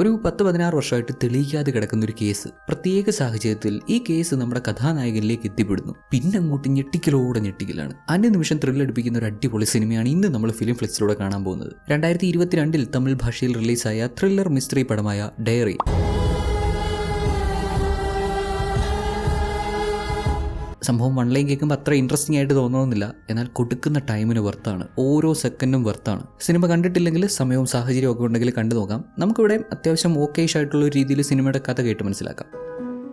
ഒരു പത്ത് പതിനാറ് വർഷമായിട്ട് തെളിയിക്കാതെ കിടക്കുന്ന ഒരു കേസ്. പ്രത്യേക സാഹചര്യത്തിൽ ഈ കേസ് നമ്മുടെ കഥാനായകനിലേക്ക് എത്തിപ്പെടുന്നു. പിന്നെ അങ്ങോട്ട് ഞെട്ടിക്കലോടെ ഞെട്ടിക്കലാണ്. അന്യ നിമിഷം ത്രില്ലടിപ്പിക്കുന്ന ഒരു അടിപൊളി സിനിമയാണ് ഇന്ന് നമ്മൾ ഫിലിം ഫ്ലെക്സിലൂടെ കാണാൻ പോകുന്നത്. രണ്ടായിരത്തി ഇരുപത്തിരണ്ടിൽ തമിഴ് ഭാഷയിൽ റിലീസായ ത്രില്ലർ മിസ്റ്ററി പടമായ ഡയറി. സംഭവം വൺ ലൈൻ കേൾക്കുമ്പോൾ അത്ര ഇൻട്രസ്റ്റിംഗ് ആയിട്ട് തോന്നണമെന്നില്ല എന്നാൽ കൊടുക്കുന്ന ടൈമിന് വർത്താണ് ഓരോ സെക്കൻഡും വർത്താണ് സിനിമ കണ്ടിട്ടില്ലെങ്കിൽ സമയവും സാഹചര്യവും ഒക്കെ ഉണ്ടെങ്കിൽ കണ്ടു നോക്കാം നമുക്കിവിടെ അത്യാവശ്യം ഓക്കേഷ് ആയിട്ടുള്ള രീതിയിൽ സിനിമയുടെ കഥ കേട്ട് മനസ്സിലാക്കാം.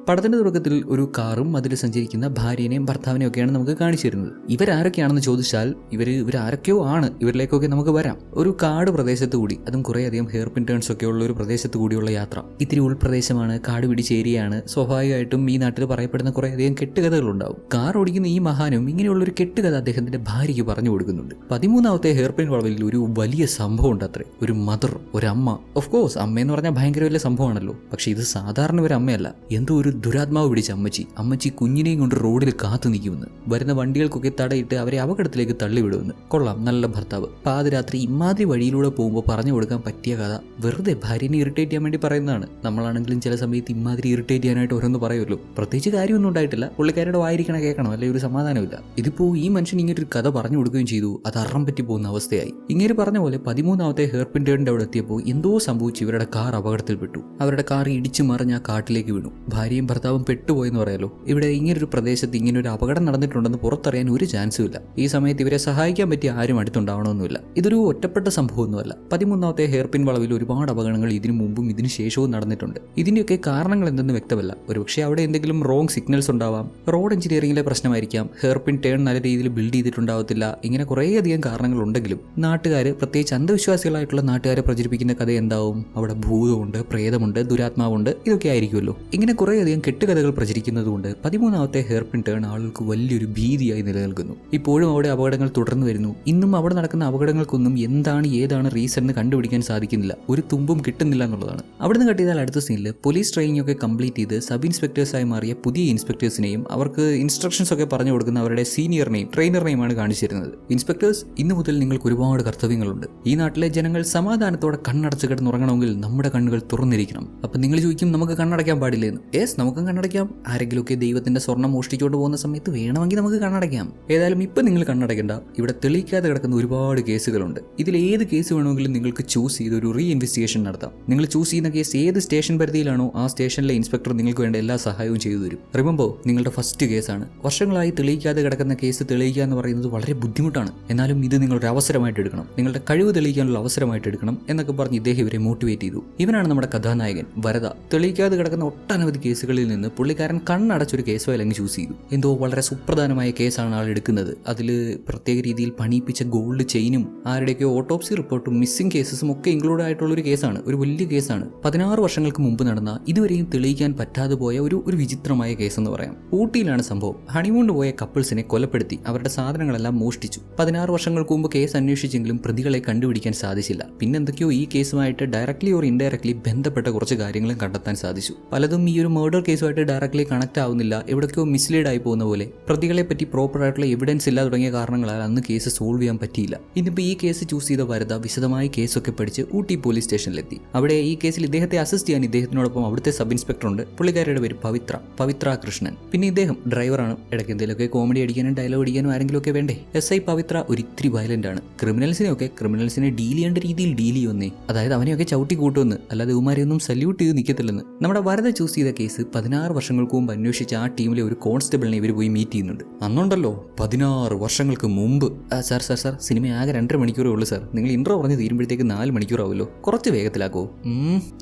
പടത്തിന്റെ തുടക്കത്തിൽ ഒരു കാറും അതിൽ സഞ്ചരിക്കുന്ന ഭാര്യനെയും ഭർത്താവിനെയും ഒക്കെയാണ് നമുക്ക് കാണിച്ചു തരുന്നത്. ഇവരാരൊക്കെയാണെന്ന് ചോദിച്ചാൽ ഇവർ ഇവരാരൊക്കെയോ ആണ്. ഇവരിലേക്കൊക്കെ നമുക്ക് വരാം. ഒരു കാട് പ്രദേശത്ത് കൂടി അതും കുറേയധികം ഹെയർ പിൻ ടേൺസ് ഒക്കെ ഉള്ള ഒരു പ്രദേശത്ത് കൂടിയുള്ള യാത്ര. ഇത്തിരി ഉൾപ്രദേശമാണ് കാട് പിടിച്ച ഏരിയയാണ് സ്വാഭാവികമായിട്ടും ഈ നാട്ടിൽ പറയപ്പെടുന്ന കുറേയധികം കെട്ടുകഥകളുണ്ടാവും കാർ ഓടിക്കുന്ന ഈ മഹാനും ഇങ്ങനെയുള്ള ഒരു കെട്ടുകഥ അദ്ദേഹത്തിന്റെ ഭാര്യയ്ക്ക് പറഞ്ഞു കൊടുക്കുന്നുണ്ട്. പതിമൂന്നാമത്തെ ഹെയർ പിൻ വളവിൽ ഒരു വലിയ സംഭവം ഉണ്ട് അത്രേ. ഒരു മദർ ഒരു അമ്മ. ഓഫ് കോഴ്സ് അമ്മയെന്ന് പറഞ്ഞാൽ ഭയങ്കര വലിയ സംഭവമാണല്ലോ. പക്ഷേ ഇത് സാധാരണ ഒരു അമ്മയല്ല. എന്തോ ഒരു ദുരാത്മാവ് പിടിച്ച അമ്മച്ചി. അമ്മച്ചി കുഞ്ഞിനെയും കൊണ്ട് റോഡിൽ കാത്തു നിൽക്കുമെന്ന്. വരുന്ന വണ്ടികൾക്കൊക്കെ തടയിട്ട് അവരെ അപകടത്തിലേക്ക് തള്ളിവിടുമെന്ന്. കൊള്ളാം നല്ല ഭർത്താവ്. പാതിരാത്രി ഇമാതിരി വഴിയിലൂടെ പോകുമ്പോൾ പറഞ്ഞു കൊടുക്കാൻ പറ്റിയ കഥ വെറുതെ ഭാര്യനെ ഇറിറ്റേറ്റ് ചെയ്യാൻ വേണ്ടി പറയുന്നതാണ്. നമ്മളാണെങ്കിലും ചില സമയത്ത് ഇമാതിരി ഇറിറ്റേറ്റ് ചെയ്യാനായിട്ട് ഓരോന്ന് പറയുമല്ലോ. പ്രത്യേകിച്ച് കാര്യമൊന്നും ഉണ്ടായിട്ടില്ല. പുള്ളിക്കാരുടെ വായിരിക്കണ കേൾക്കണം അല്ലെ? ഒരു സമാധാനമില്ല. ഇതിപ്പോ ഈ മനുഷ്യൻ ഇങ്ങനെ ഒരു കഥ പറഞ്ഞു കൊടുക്കുകയും ചെയ്തു. അത് അറം പറ്റി പോകുന്ന അവസ്ഥയായി. ഇങ്ങനെ പറഞ്ഞ പോലെ പതിമൂന്നാമത്തെ ഹെയർ പിൻ ടേണിന്റെ അവിടെ എത്തിയപ്പോൾ എന്തോ സംഭവിച്ചു ഇവരുടെ കാർ അപകടത്തിൽപ്പെട്ടു. അവരുടെ കാർ ഇടിച്ചു മറിഞ്ഞ് ആ കാട്ടിലേക്ക് വീണു. ഭാര്യയും ഭർത്താവും പെട്ടുപോയെന്ന് പറയാലോ. ഇവിടെ ഇങ്ങനൊരു പ്രദേശത്ത് ഇങ്ങനെ ഒരു അപകടം നടന്നിട്ടുണ്ടെന്ന് പുറത്തറിയാൻ ഒരു ചാൻസും ഇല്ല. ഈ സമയത്ത് ഇവരെ സഹായിക്കാൻ പറ്റിയ ആരും അടുത്തുണ്ടാവണമെന്നില്ല. ഇതൊരു ഒറ്റപ്പെട്ട സംഭവമൊന്നുമല്ല. പതിമൂന്നാമത്തെ ഹെയർപിൻ വളവിൽ ഒരുപാട് അപകടങ്ങൾ ഇതിനു മുമ്പും ഇതിനു ശേഷവും നടന്നിട്ടുണ്ട്. ഇതിന്റെയൊക്കെ കാരണങ്ങൾ എന്തെന്ന് വ്യക്തമല്ല. ഒരുപക്ഷെ അവിടെ എന്തെങ്കിലും റോങ് സിഗ്നൽസ് ഉണ്ടാവാം. റോഡ് എഞ്ചിനീയറിംഗിലെ പ്രശ്നമായിരിക്കാം. ഹെയർപിൻ ടേൺ നല്ല രീതിയിൽ ബിൽഡ് ചെയ്തിട്ടുണ്ടാവത്തില്ല. ഇങ്ങനെ കുറേയധികം കാരണങ്ങൾ ഉണ്ടെങ്കിലും നാട്ടുകാർ പ്രത്യേകിച്ച് അന്ധവിശ്വാസികളായിട്ടുള്ള നാട്ടുകാരെ പ്രചരിപ്പിക്കുന്ന കഥ എന്താവും? അവിടെ ഭൂതമുണ്ട് പ്രേതമുണ്ട് ദുരാത്മാവുണ്ട് ഇതൊക്കെ ആയിരിക്കുമല്ലോ. ഇങ്ങനെ കുറേയധികം കെട്ടുകഥകൾ പ്രചരിക്കുന്നതുകൊണ്ട് പതിമൂന്നാമത്തെ ഹെയർ പിൻ ടേൺ ആളുകൾക്ക് വലിയൊരു ഭീതിയായി നിലനിൽക്കുന്നു. ഇപ്പോഴും അവിടെ അപകടങ്ങൾ തുടർന്നു വരുന്നു. ഇന്നും അവിടെ നടക്കുന്ന അപകടങ്ങൾക്കൊന്നും എന്താണ് ഏതാണ് റീസൺ എന്ന് കണ്ടുപിടിക്കാൻ സാധിക്കുന്നില്ല. ഒരു തുമ്പും കിട്ടുന്നില്ല എന്നുള്ളതാണ്. അവിടുന്ന് കട്ടിയതാൽ അടുത്ത സീനിൽ പോലീസ് ട്രെയിനിങ് ഒക്കെ കംപ്ലീറ്റ് ചെയ്ത് സബ് ഇൻസ്പെക്ടേഴ്സായി മാറിയ പുതിയ ഇൻസ്പെക്ടേഴ്സിനെയും അവർക്ക് ഇൻസ്ട്രക്ഷൻസ് ഒക്കെ പറഞ്ഞു കൊടുക്കുന്ന അവരുടെ സീനിയറിനെയും ട്രെയിനറിനെയുമാണ് കാണിച്ചിരുന്നത്. ഇൻസ്പെക്ടേഴ്സ് ഇന്നു മുതൽ നിങ്ങൾക്ക് ഒരുപാട് കർത്തവ്യങ്ങളുണ്ട്. ഈ നാട്ടിലെ ജനങ്ങൾ സമാധാനത്തോടെ കണ്ണടച്ച് കിടന്നുറങ്ങണമെങ്കിൽ നമ്മുടെ കണ്ണുകൾ തുറന്നിരിക്കണം. അപ്പം നിങ്ങൾ ചോദിക്കും നമുക്ക് കണ്ണടയ്ക്കാൻ പാടില്ലെന്ന്? യെസ് നമുക്കും കണ്ണടയ്ക്കാം. ആരെങ്കിലുമൊക്കെ ദൈവത്തിന്റെ സ്വർണം മോഷ്ടിച്ചുകൊണ്ട് പോകുന്ന സമയത്ത് വേണമെങ്കിൽ നമുക്ക് കണ്ണടയ്ക്കാം. ഏതായാലും ഇപ്പം നിങ്ങൾ കണ്ണടയ്ക്കണ്ട. ഇവിടെ തെളിയിക്കാതെ കിടക്കുന്ന ഒരുപാട് കേസുകളുണ്ട്. ഇതിൽ ഏത് കേസ് വേണമെങ്കിലും നിങ്ങൾക്ക് ചൂസ് ചെയ്ത് ഒരു റീ ഇൻവെസ്റ്റിഗേഷൻ നടത്താം. നിങ്ങൾ ചൂസ് ചെയ്യുന്ന കേസ് ഏത് സ്റ്റേഷൻ പരിധിയിലാണോ ആ സ്റ്റേഷനിലെ ഇൻസ്പെക്ടർ നിങ്ങൾക്ക് വേണ്ട എല്ലാ സഹായവും ചെയ്തു തരും. റിമംബോ നിങ്ങളുടെ ഫസ്റ്റ് കേസാണ് വർഷങ്ങളായി തെളിയിക്കാതെ കിടക്കുന്ന കേസ് തെളിയിക്കുക എന്ന് പറയുന്നത് വളരെ ബുദ്ധിമുട്ടാണ്. എന്നാലും ഇത് നിങ്ങളുടെ അവസരമായിട്ട് എടുക്കണം. നിങ്ങളുടെ കഴിവ് തെളിയിക്കാനുള്ള അവസരമായിട്ട് എടുക്കണം എന്നൊക്കെ പറഞ്ഞ് ഇദ്ദേഹം ഇവരെ മോട്ടിവേറ്റ് ചെയ്തു. ഇവനാണ് നമ്മുടെ കഥാനായകൻ വരദ. തെളിയിക്കാതെ കിടക്കുന്ന ഒട്ടനവധി കേസുകളിൽ നിന്ന് പുള്ളിക്കാരൻ കണ്ണടച്ചൊരു കേസ് ഫയൽ അങ്ങ് ചൂസ് ചെയ്തു. എന്തോ വളരെ സുപ്രധാനമായ കേസാണ് ആൾ എടുക്കുന്നത്. അതിൽ പ്രത്യേക രീതിയിൽ പണിയിപ്പിച്ച ഗോൾഡ് ചെയിനും ആരുടെയൊക്കെ ഓട്ടോപ്സി റിപ്പോർട്ടും മിസ്സിംഗ് കേസസും ഒക്കെ ഇൻക്ലൂഡ് ആയിട്ടുള്ള ഒരു കേസാണ്. ഒരു വലിയ കേസാണ്. പതിനാറ് വർഷങ്ങൾക്ക് മുമ്പ് നടന്ന ഇതുവരെയും തെളിയിക്കാൻ പറ്റാതെ പോയ ഒരു ഒരു വിചിത്രമായ കേസ് എന്ന് പറയാം. ഊട്ടിയിലാണ് സംഭവം. ഹണിമൂണിന് പോയ കപ്പിൾസിനെ കൊലപ്പെടുത്തി. അവരുടെ സാധനങ്ങളെല്ലാം മോഷ്ടിച്ചു. പതിനാറ് വർഷങ്ങൾക്ക് മുമ്പ് കേസ് അന്വേഷിച്ചെങ്കിലും പ്രതികളെ കണ്ടുപിടിക്കാൻ സാധിച്ചില്ല. പിന്നെ എന്തൊക്കെയോ ഈ കേസുമായിട്ട് ഡയറക്ട്ലി ഓർ ഇൻഡയറക്ട്ലി ബന്ധപ്പെട്ട കുറച്ച് കാര്യങ്ങളും കണ്ടെത്താൻ സാധിച്ചു. പലതും ഈ ഒരു മർഡർ കേസുമായിട്ട് ഡയറക്ട്ലി കണക്ട് ആവുന്നില്ല. എവിടേക്കോ മിസ്ലീഡ് ആയി പോകുന്ന പോലെ. പ്രതികളെ പറ്റി പ്രോപ്പർ ആയിട്ടുള്ള എവിഡൻസ് ഇല്ല തുടങ്ങിയ കാരണങ്ങളാൽ അന്ന് കേസ് സോൾവ് ചെയ്യാൻ പറ്റിയില്ല. ഇന്നിപ്പോൾ ഈ കേസ് ചൂസ് ചെയ്ത വരത വിശദമായി കേസൊക്കെ പഠിച്ച് ഊട്ടി പോലീസ് സ്റ്റേഷനിലെത്തി അവിടെ ഈ കേസിൽ ഇദ്ദേഹത്തെ അസിസ്റ്റ് ചെയ്യാൻ ഇദ്ദേഹത്തിനോടൊപ്പം അവിടുത്തെ സബ് ഇൻസ്പെക്ടർ ഉണ്ട്. പുള്ളിക്കാരുടെ പേര് പവിത്ര. പവിത്ര കൃഷ്ണൻ. പിന്നെ ഇദ്ദേഹം ഡ്രൈവറാണ് ഇടയ്ക്ക് എന്തെങ്കിലുമൊക്കെ കോമഡി അടിക്കാനും ഡയലോഗ് അടിക്കാനും ആരെങ്കിലും ഒക്കെ വേണ്ടേ? എസ് ഐ പവിത്ര ഒരു ഇത്തിരി വയലന്റ് ആണ്. ക്രിമിനൽസിനെ ഒക്കെ ക്രിമിനൽസിനെ ഡീൽ ചെയ്യേണ്ട രീതിയിൽ ഡീൽ ചെയ്യുന്നേ അതായത് അവനെയൊക്കെ ചവിട്ടി കൂട്ടുമെന്ന്. അല്ലാതെ ഉമാരെയൊന്നും സല്യൂട്ട് ചെയ്ത് നിൽക്കത്തില്ലെന്ന് നമ്മുടെ വരത ചൂസ് ചെയ്ത കേസ് പതിനാറ് വർഷങ്ങൾക്ക് മുമ്പ് അന്വേഷിച്ച ആ ടീമിലെ ഒരു കോൺസ്റ്റബിളിനെ ഇവർ പോയി മീറ്റ് ചെയ്യുന്നുണ്ട്. അന്നുണ്ടല്ലോ പതിനാറ് വർഷങ്ങൾക്ക് മുമ്പ്. സാർ സാർ സാർ സിനിമ ആകെ രണ്ടര മണിക്കൂറേ ഉള്ളൂ സാർ. നിങ്ങൾ ഇൻട്രോ പറഞ്ഞ് തീരുമ്പോഴത്തേക്ക് നാല് മണിക്കൂറാവുമല്ലോ. കുറച്ച് വേഗത്തിലാക്കോ?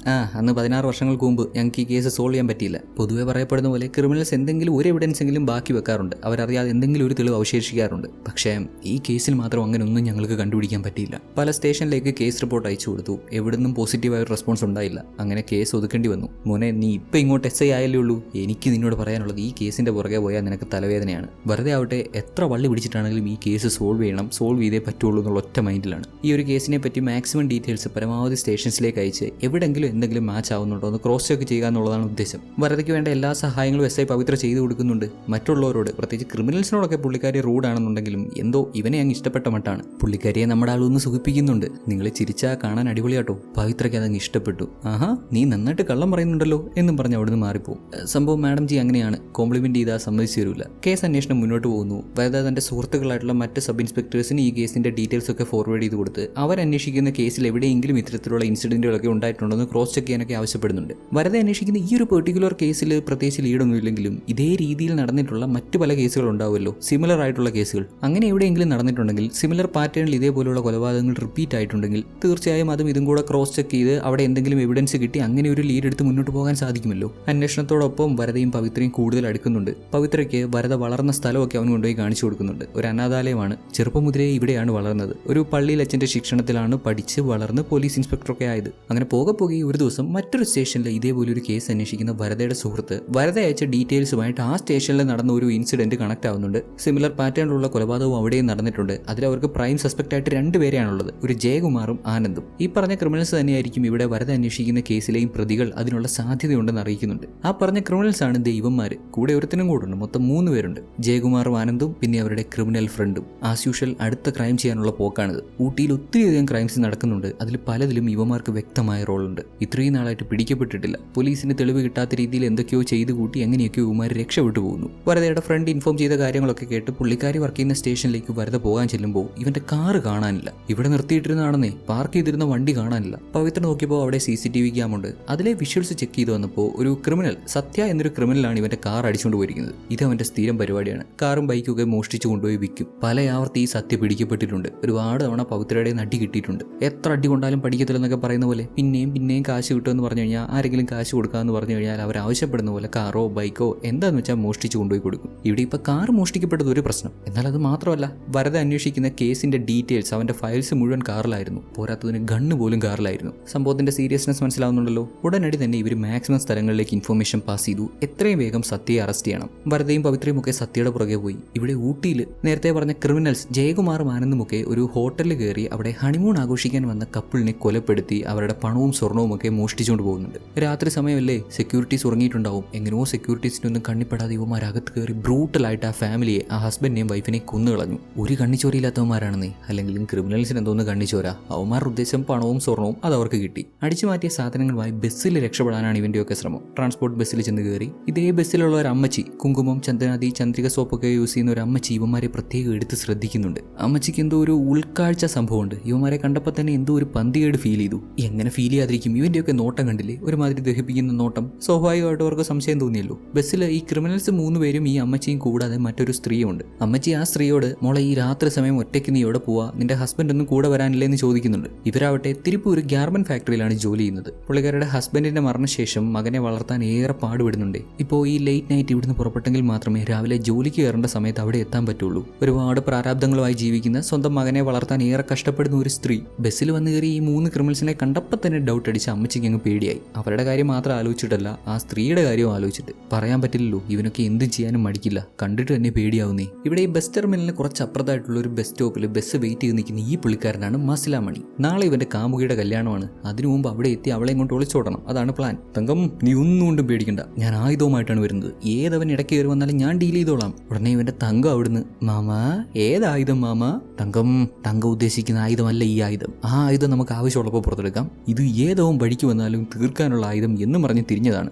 ആ അന്ന് പതിനാറ് വർഷങ്ങൾക്ക് മുമ്പ് ഞങ്ങൾക്ക് ഈ കേസ് സോൾവ് ചെയ്യാൻ പറ്റിയില്ല. പൊതുവെ പറയപ്പെടുന്ന പോലെ ക്രിമിനൽസ് എന്തെങ്കിലും ഒരു എവിഡൻസ് എങ്കിലും ബാക്കി വെക്കാറുണ്ട്. അവരറിയാതെ എന്തെങ്കിലും ഒരു തെളിവ് അവശേഷിക്കാറുണ്ട്. പക്ഷേ ഈ കേസിൽ മാത്രം അങ്ങനെ ഒന്നും ഞങ്ങൾക്ക് കണ്ടുപിടിക്കാൻ പറ്റിയില്ല. പല സ്റ്റേഷനിലേക്ക് കേസ് റിപ്പോർട്ട് അയച്ചു കൊടുത്തു. എവിടുന്നും പോസിറ്റീവായ റെസ്പോൺസ് ഉണ്ടായില്ല. അങ്ങനെ കേസ് ഒതുക്കേണ്ടി വന്നു. മോനെ നീ ഇപ്പം ഇങ്ങോട്ട് എസ് ഐ ആയല്ലേ ഉള്ളൂ? എനിക്ക് നിന്നോട് പറയാനുള്ളത് ഈ കേസിന്റെ പുറകെ പോയാൽ നിനക്ക് തലവേദനയാണ്. വെറുതെ ആവട്ടെ എത്ര വള്ളി പിടിച്ചിട്ടാണെങ്കിലും ഈ കേസ് സോൾവ് ചെയ്യണം സോൾവ് ചെയ്തേ പറ്റുള്ളൂ എന്നുള്ള ഒറ്റ മൈൻഡിലാണ്. ഈ ഒരു കേസിനെ പറ്റി മാക്സിമം ഡീറ്റെയിൽസ് പരമാവധി സ്റ്റേഷൻസിലേക്ക് അയച്ച് എവിടെങ്കിലും എന്തെങ്കിലും മാച്ച് ആവുന്നുണ്ടോ എന്ന് ക്രോസ് ചെക്ക് ചെയ്യുക എന്നുള്ളതാണ് ഉദ്ദേശം. വെറുതെക്ക് വേണ്ട എല്ലാ സഹായങ്ങളും എസ് ഐ പവിത്ര ചെയ്തു കൊടുക്കുന്നുണ്ട്. മറ്റുള്ളവരോട് പ്രത്യേകിച്ച് ക്രിമിനൽസിനോടൊക്കെ പുള്ളിക്കാരി റൂഡാണെന്നുണ്ടെങ്കിലും എന്തോ ഇവനെ അങ്ങ് ഇഷ്ടപ്പെട്ട മട്ടാണ്. പുള്ളിക്കാരിയെ നമ്മുടെ ആളൊന്ന് സുഖിപ്പിക്കുന്നുണ്ട്. നിങ്ങൾ ചിരിച്ചാൽ കാണാൻ അടിപൊളിയാട്ടോ. പവിത്രയ്ക്ക് അതങ്ങ് ഇഷ്ടപ്പെട്ടു. ആഹാ നീ നന്നായിട്ട് കള്ളം പറയുന്നുണ്ടല്ലോ എന്നും പറഞ്ഞ് അവിടുന്ന് മാറിപ്പോവും ഏഹ് സംഭവം മാഡം ജി അങ്ങനെയാണ്. കോംപ്ലിമെന്റ് ചെയ്താൽ സമ്മതിച്ചു തരൂല. കേസ് അന്വേഷണം മുന്നോട്ട് പോകുന്നു. വേദ തന്റെ സുഹൃത്തുക്കളായിട്ടുള്ള മറ്റ് സബ് ഇൻസ്പെക്ടേഴ്സിന് ഈ കേസിന്റെ ഡീറ്റെയിൽസ് ഒക്കെ ഫോർവേഡ് ചെയ്ത് കൊടുത്ത് അവർ അന്വേഷിക്കുന്ന കേസിൽ എവിടെയെങ്കിലും ഇത്തരത്തിലുള്ള ഇൻസിഡന്റുകളൊക്കെ ഉണ്ടായിട്ടുണ്ടെന്ന് ക്രോസ് ചെക്ക് ചെയ്യാനൊക്കെ ആവശ്യപ്പെടുന്നുണ്ട്. വരതെ അന്വേഷിക്കുന്ന ഈ ഒരു പെർട്ടിക്കുലർ കേസിൽ പ്രത്യേകിച്ച് ലീഡൊന്നും ഇല്ലെങ്കിലും ഇതേ രീതിയിൽ നടന്നിട്ടുള്ള മറ്റു പല കേസുകൾ ഉണ്ടാവുമല്ലോ. സിമിലർ ആയിട്ടുള്ള കേസുകൾ. അങ്ങനെ എവിടെയെങ്കിലും നടന്നിട്ടുണ്ടെങ്കിൽ സിമിലർ പാറ്റേണിൽ ഇതേപോലുള്ള കൊലപാതകങ്ങൾ റിപ്പീറ്റ് ആയിട്ടുണ്ടെങ്കിൽ തീർച്ചയായും അതും ഇതും കൂടെ ക്രോസ് ചെക്ക് ചെയ്ത് അവിടെ എന്തെങ്കിലും എവിഡൻസ് കിട്ടി അങ്ങനെ ഒരു ലീഡ് എടുത്ത് മുന്നോട്ട് പോകാൻ സാധിക്കുമല്ലോ. അന്വേഷണത്തോടൊപ്പം വരതയും പവിത്രയും കൂടുതൽ അടുക്കുന്നുണ്ട്. പവിത്രയ്ക്ക് വരത വളർന്ന സ്ഥലമൊക്കെ അവൻ കൊണ്ടുപോയി കാണിച്ചു കൊടുക്കുന്നുണ്ട്. ഒരു അനാഥാലയമാണ്. ചെറുപ്പം മുതലേ ഇവിടെയാണ് വളർന്നത്. ഒരു പള്ളിയിൽ അച്ഛന്റെ ശിക്ഷണത്തിലാണ് പഠിച്ച് വളർന്ന് പോലീസ് ഇൻസ്പെക്ടറൊക്കെ ആയത്. അങ്ങനെ പോകെ പോകെ ഒരു ദിവസം മറ്റൊരു സ്റ്റേഷനിൽ ഇതേപോലെ ഒരു കേസ് അന്വേഷിക്കുന്ന വരതയുടെ സുഹൃത്ത് വരത അയച്ച ഡീറ്റെയിൽസുമായിട്ട് ആ സ്റ്റേഷനിൽ നടന്ന ഒരു ഇൻസിഡന്റ് കണക്ട് ആവുന്നുണ്ട്. സിമിലർ പാറ്റേണിലുള്ള കൊലപാതകവും അവിടെയും നടന്നിട്ടുണ്ട്. അതിൽ അവർക്ക് പ്രൈം സസ്പെക്ട് ആയിട്ട് രണ്ടുപേരെയാണുള്ളത് ഒരു ജയകുമാറും ആനന്ദും. ഈ പറഞ്ഞ ക്രിമിനൽസ് തന്നെയായിരിക്കും ഇവിടെ വരത അന്വേഷിക്കുന്ന കേസിലെയും പ്രതികൾ അതിനുള്ള സാധ്യതയുണ്ടെന്ന് അറിയിക്കുന്നുണ്ട്. ആ പറഞ്ഞ ക്രിമിനൽസ് ആണ് ദൈവന്മാര്. കൂടെ ഒരുത്തിനും കൂടെ ഉണ്ട് മൊത്തം മൂന്ന് പേരുണ്ട്. ജയകുമാറും ആനന്ദും പിന്നെ അവരുടെ ക്രിമിനൽ ഫ്രണ്ടും. ആസ് യൂഷൽ അടുത്ത ക്രൈം ചെയ്യാനുള്ള പോക്കാണിത്. ഊട്ടിയിൽ ഒത്തിരിയധികം ക്രൈംസ് നടക്കുന്നുണ്ട്. അതിൽ പലതിലും ഇവന്മാർക്ക് വ്യക്തമായ റോളുണ്ട്. ഇത്രയും നാളായിട്ട് പിടിക്കപ്പെട്ടിട്ടില്ല. പോലീസിന് തെളിവ് കിട്ടാത്ത രീതിയിൽ എന്തൊക്കെയോ ചെയ്തു കൂട്ടി എങ്ങനെയൊക്കെയോ ഇവന്മാർ രക്ഷപ്പെട്ടു പോകുന്നു. വരതയുടെ ഫ്രണ്ട് ഇൻഫോം ചെയ്ത കാര്യങ്ങളൊക്കെ കേട്ട് പുള്ളിക്കാരി വർക്ക് ചെയ്യുന്ന സ്റ്റേഷനിലേക്ക് വരത പോകാൻ ചെല്ലുമ്പോൾ ഇവന്റെ കാറ് കാണാനില്ല. ഇവിടെ നിർത്തിയിട്ടിരുന്നാണെന്നേ പാർക്ക് ചെയ്തിരുന്ന വണ്ടി കാണാനില്ല. പവിത്ര നോക്കിയപ്പോൾ അവിടെ സി സി ടി വി ക്യാമുണ്ട്. അതിലെ വിഷ്വൽസ് ചെക്ക് ചെയ്ത് വന്നപ്പോൾ ഒരു ക്രിമിനൽ സത്യ എന്നൊരു ക്രിമിനലാണ് ഇവന്റെ കാർ അടിച്ചുകൊണ്ട് പോയിരിക്കുന്നത്. ഇത് അവന്റെ സ്ഥിരം പരിപാടിയാണ്. കാറും ബൈക്കും ഒക്കെ മോഷ്ടിച്ചു കൊണ്ടുപോയി വിൽക്കും. പല ആവർത്തി ഈ സത്യ പിടിക്കപ്പെട്ടിട്ടുണ്ട്. ഒരുപാട് തവണ പവിത്രയുടെ നടി കിട്ടിയിട്ടുണ്ട്. എത്ര അടി കൊണ്ടാലും പഠിക്കത്തില്ലെന്നൊക്കെ പറയുന്ന പോലെ പിന്നെയും പിന്നെയും കാശ് കിട്ടുമെന്ന് പറഞ്ഞു കഴിഞ്ഞാൽ ആരെങ്കിലും കാശ് കൊടുക്കാമെന്ന് പറഞ്ഞു കഴിഞ്ഞാൽ അവർ ആവശ്യപ്പെടുന്ന പോലെ കാറോ ബൈക്കോ എന്താന്ന് വെച്ചാൽ മോഷ്ടിച്ചു കൊണ്ടുപോയി കൊടുക്കും. ഇവിടെ ഇപ്പൊ കാർ മോഷ്ടിക്കപ്പെട്ടത് ഒരു പ്രശ്നം. എന്നാൽ അത് മാത്രമല്ല വരത അന്വേഷിക്കുന്ന കേസിന്റെ ഡീറ്റെയിൽസ് അവന്റെ ഫയൽസ് മുഴുവൻ കാറിലായിരുന്നു. പോരാത്തതിന് ഗണ്ണ് പോലും കാറിലായിരുന്നു. സംഭവത്തിന്റെ സീരിയസ്നെസ് മനസ്സിലാവുന്നുണ്ടല്ലോ. ഉടനടി തന്നെ ഇവർ മാക്സിമം സ്ഥലങ്ങളിലേക്ക് ഇൻഫർമേഷൻ പാസ് ചെയ്തു. എത്രയും വേഗം സത്യയെ അറസ്റ്റ് ചെയ്യണം. വരതയും പവിത്രയും ഒക്കെ സത്യയുടെ പുറകെ പോയി. ഇവിടെ ഊട്ടിയിൽ നേരത്തെ പറഞ്ഞ ക്രിമിനൽസ് ജയകുമാറും ആനന്ദുമൊക്കെ ഒരു ഹോട്ടലിൽ കയറി അവിടെ ഹണിമൂൺ ആഘോഷിക്കാൻ വന്ന കപ്പിളിനെ കൊലപ്പെടുത്തി അവരുടെ പണവും സ്വർണവും ഒക്കെ മോഷ്ടിച്ചുകൊണ്ട് പോകുന്നുണ്ട്. രാത്രി സമയമല്ലേ? സെക്യൂരിറ്റീസ് ഉറങ്ങിയിട്ടുണ്ടാവും. എങ്ങനെയോ സെക്യൂരിറ്റീസിനൊന്നും കണ്ണിപ്പെടാതെ ഇവമാർ അകത്ത് കയറി ബ്രൂട്ടലായിട്ട് ആ ഫാമിലിയെ ആ ഹസ്ബൻഡിനെയും വൈഫിനെയും കൊന്നു കളഞ്ഞു. ഒരു കണ്ണിച്ചോരയില്ലാത്തവന്മാരാണെന്നേ അല്ലെങ്കിൽ ക്രിമിനൽസിന് എന്തോന്ന് കണ്ണിച്ചോര? അവന്മാരുടെ ഉദ്ദേശം പണവും സ്വർണവും അത് അവർക്ക് കിട്ടി. അടിച്ചു മാറ്റിയ സാധനങ്ങളുമായി ബസ്സിൽ രക്ഷപ്പെടാനാണ് ഇവന്റെയൊക്കെ ശ്രമം. ട്രാൻസ്പോർട്ട് ബസ്സിൽ ചെന്ന് കയറി ഇതേ ബസ്സിലുള്ള ഒരു അമ്മച്ചി കുങ്കുമം ചന്ദനാദി ചന്ദ്രിക സോപ്പൊക്കെ യൂസ് ചെയ്യുന്ന ഒരു അമ്മച്ചി ഇവന്മാരെ പ്രത്യേകം എടുത്ത് ശ്രദ്ധിക്കുന്നുണ്ട്. അമ്മച്ചിക്ക് എന്തോ ഒരു ഉൾക്കാഴ്ച സംഭവമുണ്ട്. ഇവന്മാരെ കണ്ടപ്പോൾ തന്നെ എന്തോ ഒരു പന്തികേട് ഫീൽ ചെയ്തു. എങ്ങനെ ഫീൽ ചെയ്യാതിരിക്കും? ഇവന്റെയൊക്കെ നോട്ടം കണ്ടില്ലേ? ഒരുമാതിരി ദഹിപ്പിക്കുന്ന നോട്ടം. സ്വാഭാവികമായിട്ട് അവർക്ക് സംശയം തോന്നിയല്ലോ. ബസ്സിൽ ഈ ക്രിമിനൽസ് മൂന്ന് പേരും ഈ അമ്മച്ചിയും കൂടാതെ മറ്റൊരു സ്ത്രീയുണ്ട് അമ്മച്ചി ആ സ്ത്രീയോട് മോളെ ഈ രാത്രി സമയം ഒറ്റയ്ക്ക് നീ എവിടെ പോവാ? നിന്റെ ഹസ്ബൻഡ് ഒന്നും കൂടെ വരാനില്ലേ? എന്ന് ചോദിക്കുന്നുണ്ട്. ഇവരാവട്ടെ തിരുപ്പൂർ ഗ്യാർമെന്റ് ഫാക്ടറിയിലാണ് ജോലി ചെയ്യുന്നത്. പുള്ളിക്കാരുടെ ഹസ്ബൻഡിന്റെ മരണശേഷം മകനെ വളർത്താൻ ഏറെ പാടുപെടുന്നുണ്ട്. ഇപ്പോൾ ഈ ലേറ്റ് നൈറ്റ് ഇവിടുന്ന് പുറപ്പെട്ടെങ്കിൽ മാത്രമേ രാവിലെ ജോലിക്ക് കയറേണ്ട സമയത്ത് അവിടെ എത്താൻ പറ്റുള്ളൂ. ഒരുപാട് പ്രാരാബ്ദങ്ങളുമായി ജീവിക്കുന്ന സ്വന്തം മകനെ വളർത്താൻ ഏറെ കഷ്ടപ്പെടുന്ന ഒരു സ്ത്രീ ബസ്സിൽ വന്നു കയറി ഈ മൂന്ന് ക്രിമിനൽസിനെ കണ്ടപ്പോൾ തന്നെ ഡൗട്ട് അടിച്ച് അമ്മച്ചിക്ക് അങ്ങ് പേടിയായി. അവരുടെ കാര്യം മാത്രം ആലോചിച്ചിട്ടല്ല ആ സ്ത്രീയുടെ കാര്യവും ആലോചിച്ചിട്ട്. പറയാൻ പറ്റില്ലല്ലോ ഇവനൊക്കെ എന്തും ചെയ്യാനും മടിക്കില്ല. കണ്ടിട്ട് തന്നെ പേടിയാവുന്നേ. ഇവിടെ ഈ ബസ് ടെർമിനലിന് കുറച്ച് അപ്പുറത്തായിട്ടുള്ള ഒരു ബസ് സ്റ്റോപ്പിൽ ബസ് വെയിറ്റ് ചെയ്ത് നിൽക്കുന്ന ഈ പുള്ളിക്കാരനാണ് മസിലാമണി. നാളെ ഇവന്റെ കാമുകിയുടെ കല്യാണമാണ്. അതിനു മുമ്പ് അവിടെ എത്തി അവളെ ഇങ്ങോട്ട് ഒളിച്ചോടണം. അതാണ് പ്ലാൻ തങ്കം നീ ഒന്നും കൊണ്ടും പേടിക്കണ്ട. ഞാൻ ആയുധവുമായിട്ടാണ് വരുന്നത്. ഏതവൻ ഇടയ്ക്ക് കയറി വന്നാലും ഞാൻ ഡീൽ ചെയ്തോളാം. ഉടനെ ഇവന്റെ തങ്കം അവിടുന്ന്. Mama ഏതായുധം mama? തങ്കം തങ്കം ഉദ്ദേശിക്കുന്ന ആയുധമല്ല ഈ ആയുധം. ആ ആയുധം നമുക്ക് ആവശ്യമുള്ളപ്പോൾ പുറത്തെടുക്കാം. ഇത് ഏതവും വഴിക്ക് വന്നാലും തീർക്കാനുള്ള ആയുധം എന്നും പറഞ്ഞ് തിരിഞ്ഞതാണ്.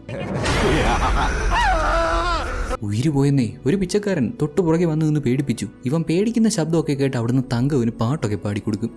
ഉയിര് പോയെന്നേ ഒരു പിച്ചക്കാരൻ തൊട്ടു പുറകെ വന്നു നിന്ന് പേടിപ്പിച്ചു. ഇവൻ പേടിക്കുന്ന ശബ്ദമൊക്കെ കേട്ട് അവിടുന്ന് തങ്കവിന് പാട്ടൊക്കെ പാടിക്കൊടുക്കും.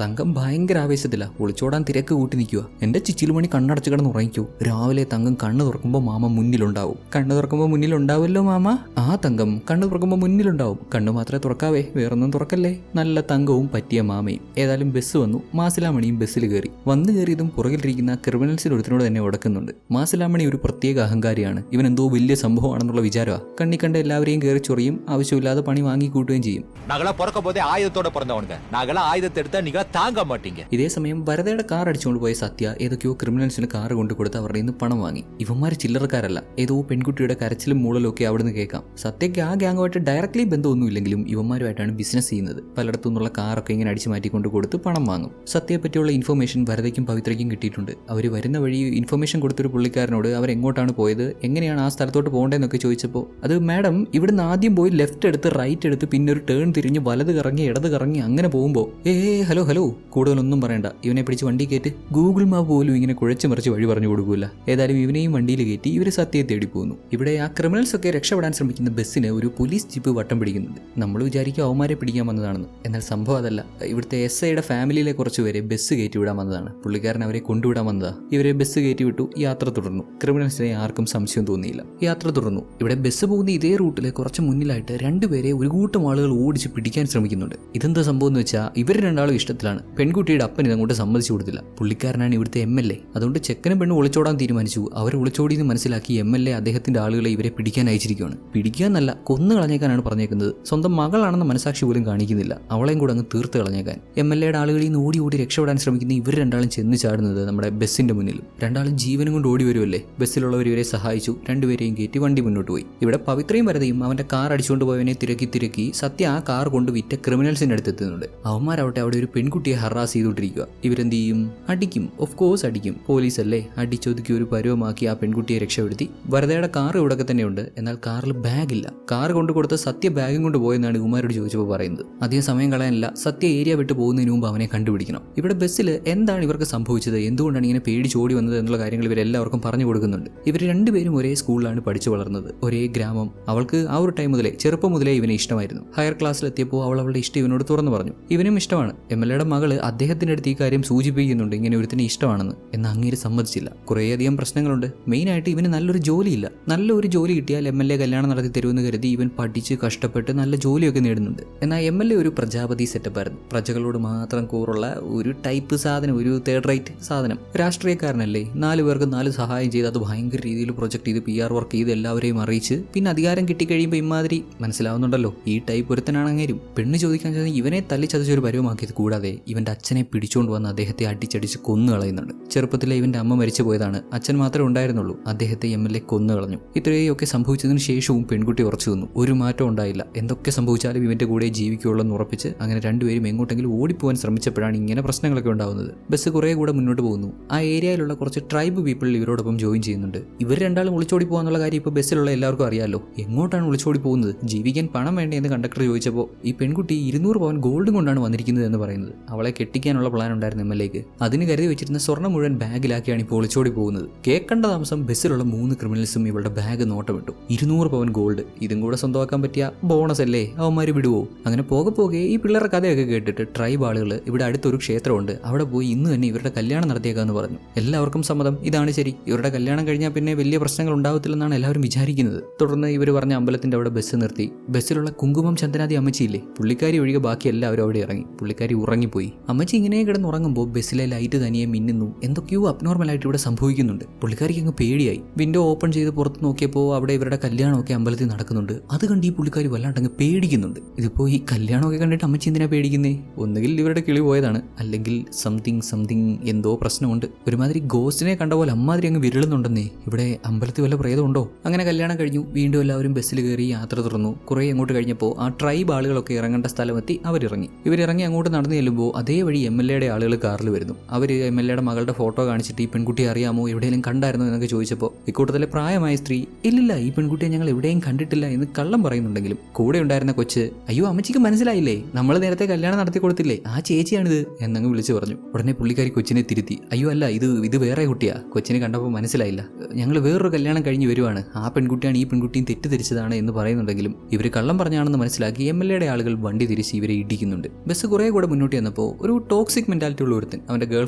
തങ്കം ഭയങ്കര ആവേശത്തില്ല ഒളിച്ചോടാൻ തിരക്ക് കൂട്ടി നിൽക്കുക എന്റെ ചിച്ചിലുമണി കണ്ണടച്ചു കിടന്ന് ഉറങ്ങിക്കൂ. രാവിലെ തങ്കം കണ്ണു തുറക്കുമ്പോൾ മാമ മുന്നിലുണ്ടാവും. കണ്ണു തുറക്കുമ്പോൾ മുന്നിലുണ്ടാവുമല്ലോ മാമ? ആ തങ്കം കണ്ണു തുറക്കുമ്പോൾ മുന്നിലുണ്ടാവും. കണ്ണു മാത്രമേ തുറക്കാവേ. വേറൊന്നും തുറക്കല്ലേ? നല്ല തങ്കവും പറ്റിയ മാമയും. ഏതായാലും ബസ് വന്നു. മാസിലാമണിയും ബസ്സിൽ കയറി. വന്നു കയറിയതും പുറകിലിരിക്കുന്ന ക്രിമിനൽസിൽ ഒരുത്തിനോട് തന്നെ ഉടക്കുന്നുണ്ട് മാസിലാമണി ഒരു പ്രത്യേക അഹങ്കാരിയാണ്. ഇവൻ എന്തോ വലിയ സംഭവമാണെന്നുള്ള വിചാരമാ കണ്ണി കണ്ട എല്ലാവരെയും കയറി ചൊറിയും ആവശ്യമില്ലാതെ പണി വാങ്ങിക്കൂട്ടുകയും ചെയ്യും. നഗള പുറക്കുമ്പോൾ ആയുധത്തോടെ പുറത്തോണ്ട് നഗള ആയുധത്തെടുത്ത് ஆயுதத்தை எடுத்தா நீங்க தாங்க மாட்டீங்க ഇതേ സമയം വരതയുടെ കാർ അടിച്ചുകൊണ്ട് പോയ സത്യ ഏതൊക്കെയോ ക്രിമിനൽസിന് കാർ കൊണ്ടു കൊടുത്ത് അവരുടെ നിന്ന് പണം വാങ്ങി ഇവന്മാർ ചില്ലറക്കാരല്ല ഏതോ പെൺകുട്ടിയുടെ കരച്ചിലും മൂളലും ഒക്കെ അവിടുന്ന് കേൾക്കാം സത്യയ്ക്ക് ആ ഗ്യാങ്ങുമായിട്ട് ഡയറക്ട്ലി ബന്ധമൊന്നുമില്ലെങ്കിലും ഇവന്മാരുമായിട്ടാണ് ബിസിനസ് ചെയ്യുന്നത് പലയിടത്തു നിന്നുള്ള കാറൊക്കെ ഇങ്ങനെ അടിച്ചു മാറ്റിക്കൊണ്ട് കൊടുത്ത് പണം വാങ്ങും സത്യയെ പറ്റിയുള്ള ഇൻഫർമേഷൻ വരതയ്ക്കും പവിത്രയ്ക്കും കിട്ടിയിട്ടുണ്ട് അവർ വരുന്ന വഴി ഇൻഫർമേഷൻ കൊടുത്തൊരു പുള്ളിക്കാരനോട് അവർ എങ്ങോട്ടാണ് പോയത് എങ്ങനെയാണ് ആ സ്ഥലത്തോട്ട് പോകേണ്ടതെന്നൊക്കെ ചോദിച്ചപ്പോൾ അത് മാഡം ഇവിടുന്ന് ആദ്യം പോയി ലെഫ്റ്റ് എടുത്ത് റൈറ്റ് എടുത്ത് പിന്നെ ഒരു ടേൺ തിരിഞ്ഞ് വലത് കറങ്ങി ഇടത് കറങ്ങി അങ്ങനെ പോകുമ്പോൾ ഏ ഹലോ ഹലോ. കൂടുതലൊന്നും പറയണ്ട. ഇവനെ പിടിച്ച് വണ്ടി കയറ്റി. ഗൂഗിൾ മാപ്പ് പോലും ഇങ്ങനെ കുഴച്ച് മറിച്ച് വഴി പറഞ്ഞു കൊടുക്കൂല. ഏതായാലും ഇവനെയും വണ്ടിയിൽ കയറ്റി ഇവർ സത്യയെ തേടി പോകുന്നു ഇവിടെ ആ ക്രിമിനൽസ് ഒക്കെ രക്ഷപ്പെടാൻ ശ്രമിക്കുന്ന ബസ്സിന് ഒരു പോലീസ് ജീപ്പ് വട്ടം പിടിക്കുന്നുണ്ട്. നമ്മൾ വിചാരിക്കും അവന്മാരെ പിടിക്കാൻ വന്നതാണെന്ന്. എന്നാൽ സംഭവം അതല്ല. ഇവിടുത്തെ എസ് ഐയുടെ ഫാമിലിയിലെ കുറച്ച് പേരെ ബസ് കയറ്റി വിടാൻ വന്നതാണ്. പുള്ളിക്കാരൻ അവരെ കൊണ്ടുവിടാൻ വന്നതാ. ഇവരെ ബസ് കയറ്റി വിട്ടു. യാത്ര തുടർന്നു. ക്രിമിനൽസിനെ ആർക്കും സംശയം തോന്നിയില്ല. യാത്ര തുടർന്നു. ഇവിടെ ബസ് പോകുന്ന ഇതേ റൂട്ടിൽ കുറച്ച് മുന്നിലായിട്ട് രണ്ടുപേരെ ഒരു കൂട്ടം ആളുകൾ ഓടിച്ച് പിടിക്കാൻ ശ്രമിക്കുന്നുണ്ട്. ഇതെന്താ സംഭവം എന്ന് വെച്ചാൽ ഇവർ രണ്ടാളും ഇഷ്ടത്തിലാണ്. പെൺകുട്ടിയുടെ അപ്പൻ ഇതങ്ങോട്ട് സമ്മതിച്ചു കൊടുത്തില്ല. പുള്ളിക്കാരനാണ് ഇവിടുത്തെ എം എൽ എ അതുകൊണ്ട് ചെക്കനും പെണ്ണും ഒളിച്ചോടാൻ തീരുമാനിച്ചു. അവർ ഒളിച്ചോടിയെന്ന് മനസ്സിലാക്കി എം എൽ എ അദ്ദേഹത്തിന്റെ ആളുകളെ ഇവരെ പിടിക്കാൻ അയച്ചിരിക്കുകയാണ്. പിടിക്കാന്നല്ല കൊന്നു കളഞ്ഞേക്കാനാണ് പറഞ്ഞേക്കുന്നത്. സ്വന്തം മകളാണെന്ന് മനസാക്ഷി പോലും കാണിക്കുന്നില്ല. അവളെയും കൂടെ അങ്ങ് തീർത്ത് കളഞ്ഞേക്കാൻ. എം എൽ എയുടെ ആളുകളിൽ നിന്ന് ഓടി ഓടി രക്ഷപ്പെടാൻ ശ്രമിക്കുന്ന ഇവർ രണ്ടാളും ചെന്ന് ചാടുന്നത് നമ്മുടെ ബസ്സിന്റെ മുന്നിലും. രണ്ടാളും ജീവനും കൊണ്ട് ഓടി വരുമല്ലേ ബസ്സിലുള്ളവർ ഇവരെ സഹായിച്ചു. രണ്ടുപേരെയും കയറ്റി വണ്ടി മുന്നോട്ട് പോയി. ഇവിടെ പവിത്രയും വരതയും അവന്റെ കാർ അടിച്ചുകൊണ്ട് പോയവനെ തിരക്കി തിരക്കി സത്യ ആ കാർ കൊണ്ട് വിറ്റ ക്രിമിനൽസിന്റെ അടുത്ത് എത്തുന്നുണ്ട്. അവന്മാരാവട്ടെ അവിടെ ഒരു പെൺകുട്ടിയെ ഹറാസ് ചെയ്തുകൊണ്ടിരിക്കുക. ഇവരെന്ത് ചെയ്യും അടിക്കും. ഓഫ് കോഴ്സ് അടിക്കും. പോലീസ് അല്ലേ അടിച്ചൊതുക്കി ഒരു പരുവമാക്കി ആ പെൺകുട്ടിയെ രക്ഷപ്പെടുത്തി. വരതയുടെ കാർ ഇവിടെയൊക്കെ തന്നെയുണ്ട്. എന്നാൽ കാറിൽ ബാഗില്ല. കാർ കൊണ്ട് കൊടുത്ത സത്യ ബാഗും കൊണ്ട് പോയെന്നാണ് ഉമാരോട് ചോദിച്ചപ്പോൾ പറയുന്നത്. അധികം സമയം കളയാനില്ല. സത്യ ഏരിയ വിട്ട് പോകുന്നതിന് മുമ്പ് അവനെ കണ്ടുപിടിക്കണം. ഇവിടെ ബസ്സിൽ എന്താണ് ഇവർക്ക് സംഭവിച്ചത്? എന്തുകൊണ്ടാണ് ഇങ്ങനെ പേടിച്ചോടി വന്നത് എന്നുള്ള കാര്യങ്ങൾ ഇവരെല്ലാവർക്കും പറഞ്ഞു കൊടുക്കുന്നുണ്ട്. ഇവർ രണ്ടുപേരും ഒരേ സ്കൂളിലാണ് പഠിച്ചു വളർന്നത്. ഒരേ ഗ്രാമം. അവൾക്ക് ആ ഒരു ടൈം മുതലേ ചെറുപ്പം മുതലേ ഇവനെ ഇഷ്ടമായിരുന്നു. ഹയർ ക്ലാസ്സിലെത്തിയപ്പോൾ അവൾ അവളുടെ ഇഷ്ടം ഇവനോട് തുറന്നു പറഞ്ഞു. ഇവനും ഇഷ്ടമാണ്. എം എൽ എയുടെ മകൾ അദ്ദേഹത്തിന്റെ അടുത്ത് ഈ കാര്യം സൂചിപ്പിക്കുന്നുണ്ട്. ഇങ്ങനെ ഒരുത്തിന് ഇഷ്ടമാണെന്ന്. എന്ന് അങ്ങേര് സമ്മതിച്ചില്ല. കുറേയധികം പ്രശ്നങ്ങളുണ്ട്. മെയിനായിട്ട് ഇവന് നല്ലൊരു ജോലിയില്ല. നല്ലൊരു ജോലി കിട്ടിയാൽ എം എൽ എ കല്യാണം നടത്തി തരുമെന്ന് കരുതി ഇവൻ പഠിച്ച് കഷ്ടപ്പെട്ട് നല്ല ജോലിയൊക്കെ നേടുന്നുണ്ട്. എന്നാൽ എം എൽ എ ഒരു പ്രജാപതി സെറ്റപ്പായിരുന്നു. പ്രജകളോട് മാത്രം കൂറുള്ള ഒരു ടൈപ്പ് സാധനം ഒരു തേർഡ് റൈറ്റ് സാധനം. രാഷ്ട്രീയക്കാരനല്ലേ. നാല് പേർക്ക് നാല് സഹായം ചെയ്ത് അത് ഭയങ്കര രീതിയിൽ പ്രൊജക്ട് ചെയ്ത് പി ആർ വർക്ക് ചെയ്ത് എല്ലാവരെയും അറിയിച്ച് പിന്നെ അധികാരം കിട്ടിക്കഴിയുമ്പോൾ ഇമാതിരി മനസ്സിലാവുന്നുണ്ടല്ലോ. ഈ ടൈപ്പ് ഒരുത്തനാണെങ്കിലും പെണ്ണ് ചോദിക്കാൻ ചോദിച്ചാൽ ഇവനെ തല്ലിച്ചതച്ചൊരു പരുവമാക്കിയത് കൂടാതെ ഇവന്റെ അച്ഛനെ പിടിച്ചുകൊണ്ട് വന്ന് അദ്ദേഹത്തെ അടിച്ചടിച്ച് കൊന്നു കളയുന്നുണ്ട് ചെറുപ്പത്തിലെ ഇവന്റെ അമ്മ മരിച്ചു പോയതാണ്. അച്ഛൻ മാത്രമേ ഉണ്ടായിരുന്നുള്ളൂ. അദ്ദേഹത്തെ എം എൽ എ കൊന്നു കളഞ്ഞു ഇത്രയൊക്കെ സംഭവിച്ചതിന് ശേഷവും പെൺകുട്ടി ഉറച്ചു നിന്നു. ഒരു മാറ്റം ഉണ്ടായില്ല. എന്തൊക്കെ സംഭവിച്ചാലും ഇവന്റെ കൂടെ ജീവിക്കുള്ളൂ എന്ന് ഉറപ്പിച്ച് അങ്ങനെ രണ്ടുപേരും എങ്ങോട്ടെങ്കിലും ഓടിപ്പോകാൻ ശ്രമിച്ചപ്പോഴാണ് ഇങ്ങനെ പ്രശ്നങ്ങളൊക്കെ ഉണ്ടാകുന്നത് ബസ് കുറേ കൂടെ മുന്നോട്ട് പോകുന്നു. ആ ഏരിയയിലുള്ള കുറച്ച് ട്രൈബ് പീപ്പിൾ ഇവരോടൊപ്പം ജോയിൻ ചെയ്യുന്നുണ്ട്. ഇവർ രണ്ടാളും ഒളിച്ചോടി പോകാനുള്ള കാര്യം ഇപ്പോൾ ബസ്സിലുള്ള എല്ലാവർക്കും അറിയാമല്ലോ എങ്ങോട്ടാണ് ഒളിച്ചോടി പോകുന്നത്? ജീവിക്കാൻ പണം വേണ്ടേ എന്ന് കണ്ടക്ടർ ചോദിച്ചപ്പോൾ ഈ പെൺകുട്ടി ഇരുന്നൂറ് പവൻ ഗോൾഡും കൊണ്ടാണ് വന്നിരിക്കുന്നത് എന്ന് പറയുന്നത്. അവളെ കെട്ടിക്കാനുള്ള പ്ലാൻ ഉണ്ടായിരുന്നു എം എൽ എക്ക്. അതിന് കരുതി വെച്ചിരുന്ന സ്വർണം മുഴുവൻ ബാഗിലാക്കിയാണ് ഇപ്പോൾ ഒളിച്ചോടി പോകുന്നത്. കേൾക്കേണ്ട താമസം ബസ്സിലുള്ള മൂന്ന് ക്രിമിനൽസും ഇവളുടെ ബാഗ് നോട്ടമിട്ടു. ഇരുന്നൂറ് പവൻ ഗോൾഡ് ഇതും കൂടെ സ്വന്തമാക്കാൻ പറ്റിയ ബോണസ് അല്ലേ? അവന്മാർ വിടുവോ? അങ്ങനെ പോകെ പോകെ ഈ പിള്ളേരുടെ കഥയൊക്കെ കേട്ടിട്ട് ട്രൈബ് ആളുകൾ ഇവിടെ അടുത്തൊരു ക്ഷേത്രമുണ്ട്. അവിടെ പോയി ഇന്ന് തന്നെ ഇവരുടെ കല്യാണം നടത്തിയേക്കാന്ന് പറഞ്ഞു. എല്ലാവർക്കും സമ്മതം. ഇതാണ് ശരി. ഇവരുടെ കല്യാണം കഴിഞ്ഞാൽ പിന്നെ വലിയ പ്രശ്നങ്ങൾ ഉണ്ടാവത്തില്ലെന്നാണ് എല്ലാവരും വിചാരിക്കുന്നത്. തുടർന്ന് ഇവർ പറഞ്ഞ അമ്പലത്തിന്റെ അവിടെ ബസ് നിർത്തി. ബസ്സിലുള്ള കുങ്കുമം ചന്ദനാദി അമ്മച്ചിയില്ലേ? പുള്ളിക്കാരി ഒഴികെ ബാക്കി എല്ലാവരും അവിടെ ഇറങ്ങി. പുള്ളിക്കാരി ഉറങ്ങിപ്പോയി. അമ്മച്ചി ഇങ്ങനെ കിടന്നുറങ്ങുമ്പോൾ ബസ്സിലെ ലൈറ്റ് തനിയെ മിന്നുന്നു. എന്തൊക്കെയോ അബ്നോർമലായിട്ട് ഇവിടെ സംഭവിക്കുന്നുണ്ട്. പുള്ളിക്കാരിക്ക് അങ്ങ് പേടിയായി. വിൻഡോ ഓപ്പൺ ചെയ്ത് പുറത്ത് നോക്കിയപ്പോൾ അവിടെ ഇവരുടെ കല്യാണമൊക്കെ അമ്പലത്തിൽ നടക്കുന്നുണ്ട്. അത് കണ്ട് ഈ പുള്ളിക്കാരി വല്ലാണ്ട് അങ്ങ് പേടിക്കുന്നുണ്ട്. ഇതിപ്പോൾ ഈ കല്യാണമൊക്കെ കണ്ടിട്ട് അമ്മച്ചി എന്തിനാ പേടിക്കുന്നേ? ഒന്നുകിൽ ഇവരുടെ കിളി പോയതാണ്. അല്ലെങ്കിൽ സംതിങ് സംതിങ് എന്തോ പ്രശ്നമുണ്ട്. ഒരുമാതിരി ഗോസ്റ്റിനെ കണ്ട പോലെ അമ്മാതിരി അങ്ങ് വിരളുന്നുണ്ടെന്നേ ഇവിടെ അമ്പലത്തിൽ വല്ല പ്രേതമുണ്ടോ? അങ്ങനെ കല്യാണം കഴിഞ്ഞു. വീണ്ടും എല്ലാവരും ബസ്സിൽ കയറി യാത്ര തുറന്നു. കുറേ അങ്ങോട്ട് കഴിഞ്ഞപ്പോൾ ആ ട്രൈബ് ആളുകളൊക്കെ ഇറങ്ങേണ്ട സ്ഥലമെത്തി അവരിറങ്ങി. ഇവരിറങ്ങി അങ്ങോട്ട് നടന്നു ചെല്ലുമ്പോൾ അതേ വഴി എം എൽ എയുടെ ആളുകൾ കാറിൽ വരുന്നു. അവർ എം എൽ എയുടെ മകളുടെ ഫോട്ടോ കാണിച്ചിട്ട് ഈ പെൺകുട്ടി അറിയാമോ എവിടെയെങ്കിലും കണ്ടായിരുന്നോ എന്നൊക്കെ ചോദിച്ചപ്പോൾ ഇക്കൂട്ടത്തിലെ പ്രായമായ സ്ത്രീ ഇല്ലില്ല ഈ പെൺകുട്ടിയെ ഞങ്ങൾ എവിടെയും കണ്ടിട്ടില്ല എന്ന് കള്ളം പറയുന്നുണ്ടെങ്കിലും കൂടെ ഉണ്ടായിരുന്ന കൊച്ച് അയ്യോ അമ്മച്ചിക്ക് മനസ്സിലായില്ലേ? നമ്മൾ നേരത്തെ കല്യാണം നടത്തി കൊടുത്തില്ലേ? ആ ചേച്ചിയാണിത് എന്നങ്ങ് വിളിച്ചു പറഞ്ഞു. ഉടനെ പുള്ളിക്കാരി കൊച്ചിനെ തിരുത്തി അയ്യോ അല്ല ഇത് ഇത് വേറെ കുട്ടിയാ. കൊച്ചിനെ കണ്ടപ്പോൾ മനസ്സിലായില്ല. ഞങ്ങൾ വേറൊരു കല്യാണം കഴിഞ്ഞ് വരുവാണ്. ആ പെൺകുട്ടിയാണ് ഈ പെൺകുട്ടിയും തെറ്റിദ്ധരിച്ചതാണ് എന്ന് പറയുന്നുണ്ടെങ്കിലും ഇവർ കള്ളം പറഞ്ഞാണെന്ന് മനസ്സിലാക്കി എം എൽ എയുടെ ആളുകൾ വണ്ടി തിരിച്ച് ഇവരെ ഇടിക്കുന്നുണ്ട്. ബസ് കുറേ കൂടെ മുന്നോട്ട് ചെന്നപ്പോൾ ഒരു ടോക്സിക് മെന്റാലിറ്റി ഉള്ള ഒരുത്തൻ അവന്റെ ഗേൾ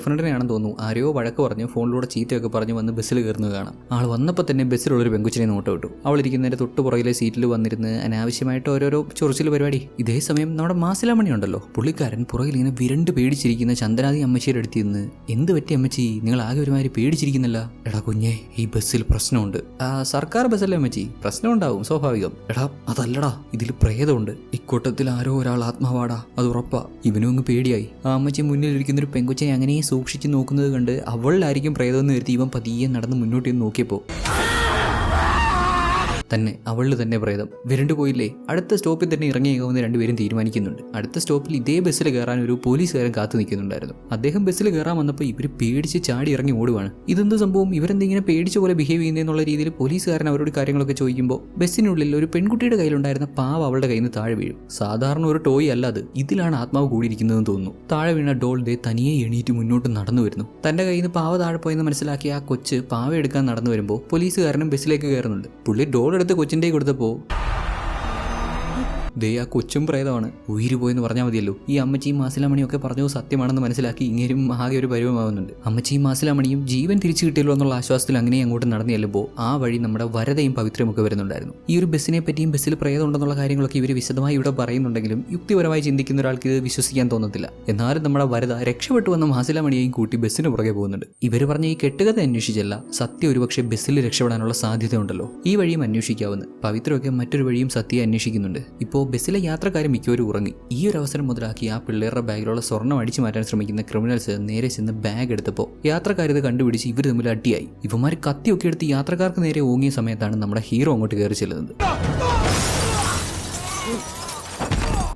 തോന്നുന്നു ആരെയോ വഴക്ക് പറഞ്ഞ് ഫോണിലൂടെ ചീത്തയൊക്കെ പറഞ്ഞ് വന്ന് ബസ്സിൽ കയറുന്നത് കാണാം. ആൾ വന്നപ്പോൾ തന്നെ ബസ്സിലുള്ളൊരു പെങ്കുച്ചിനെ നോട്ട് വിട്ടു അവൾ ഇരിക്കുന്നതിന്റെ തൊട്ട് പുറകിലെ സീറ്റിൽ വന്നിരുന്ന് അനാവശ്യമായിട്ട് ഓരോരോ ചൊറിച്ചിൽ പരിപാടി. ഇതേ സമയം നമ്മുടെ മാസിലാമണി ഉണ്ടല്ലോ. പുള്ളിക്കാരൻ പുറകിൽ ഇങ്ങനെ വിരണ്ട് പേടിച്ചിരിക്കുന്ന ചന്ദനാദി അമ്മച്ചിയുടെ അടുത്ത് നിന്ന് എന്ത് പറ്റി അമ്മച്ചി? നിങ്ങൾ ആകെ ഒരുമാതിരി പേടിച്ചിരിക്കുന്നില്ല? എടാ കുഞ്ഞേ ഈ ബസ്സിൽ പ്രശ്നമുണ്ട്. സർക്കാർ ബസ്സല്ലേ അമ്മച്ചി? പ്രശ്നം ഉണ്ടാവും സ്വാഭാവികം. എടാ അതല്ലടാ ഇതിൽ പ്രേതമുണ്ട്. ഇക്കൂട്ടത്തിൽ ആരോ ഒരാൾ ആത്മാവാടാ അത് ഉറപ്പാ. ഇവനും അങ്ങ് പേടിയായി. ആ അമ്മച്ചി മുന്നിലിരിക്കുന്ന ഒരു പെങ്കൊച്ചനെ അങ്ങനെ സൂക്ഷിച്ച് നോക്കുന്നത് കണ്ട് അവളിലായിരിക്കും പ്രേതമെന്ന് വരുത്തി ഇവൻ പതിയെ നടന്ന് മുന്നോട്ട് നോക്കിയപ്പോൾ തന്നെ അവളിൽ തന്നെ പ്രേതം. വിരണ്ടു പോയില്ലേ? അടുത്ത സ്റ്റോപ്പിൽ തന്നെ ഇറങ്ങിയേക്കാവുന്ന രണ്ടുപേരും തീരുമാനിക്കുന്നുണ്ട്. അടുത്ത സ്റ്റോപ്പിൽ ഇതേ ബസ്സിൽ കയറാൻ ഒരു പോലീസുകാരൻ കാത്തു നിൽക്കുന്നുണ്ടായിരുന്നു. അദ്ദേഹം ബസ്സിൽ കയറാൻ വന്നപ്പോൾ ഇവർ പേടിച്ച് ചാടി ഇറങ്ങി ഓടുവാണ്. ഇതെന്ത് സംഭവം? ഇവരെന്തിങ്ങനെ പേടിച്ച പോലെ ബിഹേവ് ചെയ്യുന്നതെന്നുള്ള രീതിയിൽ പോലീസുകാരൻ അവരോട് കാര്യങ്ങളൊക്കെ ചോദിക്കുമ്പോൾ ബസ്സിനുള്ളിൽ ഒരു പെൺകുട്ടിയുടെ കയ്യിലുണ്ടായിരുന്ന പാവ അവളുടെ കയ്യിൽ നിന്ന് താഴെ വീഴും. സാധാരണ ഒരു ടോയ് അല്ല അത്. ഇതിലാണ് ആത്മാവ് കൂടിയിരിക്കുന്നതെന്ന് തോന്നുന്നു. താഴെ വീണ ഡോൾ ദേ തനിയെ എണീറ്റ് മുന്നോട്ട് നടന്നു വരുന്നു. തന്റെ കയ്യിൽ നിന്ന് പാവ താഴെ പോയെന്ന് മനസ്സിലാക്കി ആ കൊച്ച് പാവ എടുക്കാൻ നടന്നു വരുമ്പോൾ പോലീസുകാരനും ബസ്സിലേക്ക് കയറുന്നുണ്ട്. പുള്ളി ഡോൾ എടുത്ത് കൊച്ചിന്റെ കൊടുത്തപ്പോൾ ദേ ആ കൊച്ചും പ്രേതമാണ്. ഉയിര് പോയെന്ന് പറഞ്ഞാൽ മതിയല്ലോ. ഈ അമ്മച്ചിയും മാസിലാമണിയൊക്കെ പറഞ്ഞു സത്യമാണെന്ന് മനസ്സിലാക്കി ഇങ്ങേരും ആകെ ഒരു പരിവമാവുന്നുണ്ട് അമ്മച്ചിയും മാസിലാമണിയും ജീവൻ തിരിച്ചു കിട്ടിയല്ലോ എന്നുള്ള ആശ്വാസത്തിൽ അങ്ങനെ അങ്ങോട്ട് നടന്നു ചെല്ലുമ്പോൾ ആ വഴി നമ്മുടെ വരതയും പവിത്രമൊക്കെ വരുന്നുണ്ടായിരുന്നു. ഈ ഒരു ബസ്സിനെ പറ്റിയും ബസ്സിൽ പ്രേതം ഉണ്ടെന്നുള്ള കാര്യങ്ങളൊക്കെ ഇവർ വിശദമായി ഇവിടെ പറയുന്നുണ്ടെങ്കിലും യുക്തിപരമായി ചിന്തിക്കുന്ന ഒരാൾക്ക് ഇത് വിശ്വസിക്കാൻ തോന്നത്തില്ല. എന്നാലും നമ്മുടെ വരത രക്ഷപ്പെട്ടു വന്ന മാസിലാമണിയെയും കൂട്ടി ബസ്സിന് പുറകെ പോകുന്നുണ്ട്. ഇവർ പറഞ്ഞ ഈ കെട്ടുകഥ അന്വേഷിച്ചല്ല സത്യം ഒരുപക്ഷെ ബസ്സിൽ രക്ഷപ്പെടാനുള്ള സാധ്യതയുണ്ടല്ലോ. ഈ വഴിയും അന്വേഷിക്കാവുന്ന. പവിത്രമൊക്കെ മറ്റൊരു വഴിയും സത്യം അന്വേഷിക്കുന്നുണ്ട്. ഇപ്പോൾ ബസ്സിലെ യാത്രക്കാരൻ മിക്കവരും ഉറങ്ങി. ഈ ഒരു അവസരം മുതലാക്കി ആ പിള്ളേരുടെ ബാഗിലുള്ള സ്വർണം അടിച്ചു മാറ്റാൻ ശ്രമിക്കുന്ന ക്രിമിനൽസ് നേരെ ചെന്ന് ബാഗ് എടുത്തപ്പോൾ യാത്രക്കാർ ഇത് കണ്ടുപിടിച്ച് ഇവർ തമ്മിൽ അടിയായി. ഇവന്മാർ കത്തിയൊക്കെ എടുത്ത് യാത്രക്കാർക്ക് നേരെ ഓങ്ങിയ സമയത്താണ് നമ്മുടെ ഹീറോ അങ്ങോട്ട് കയറി ചെല്ലുന്നത്.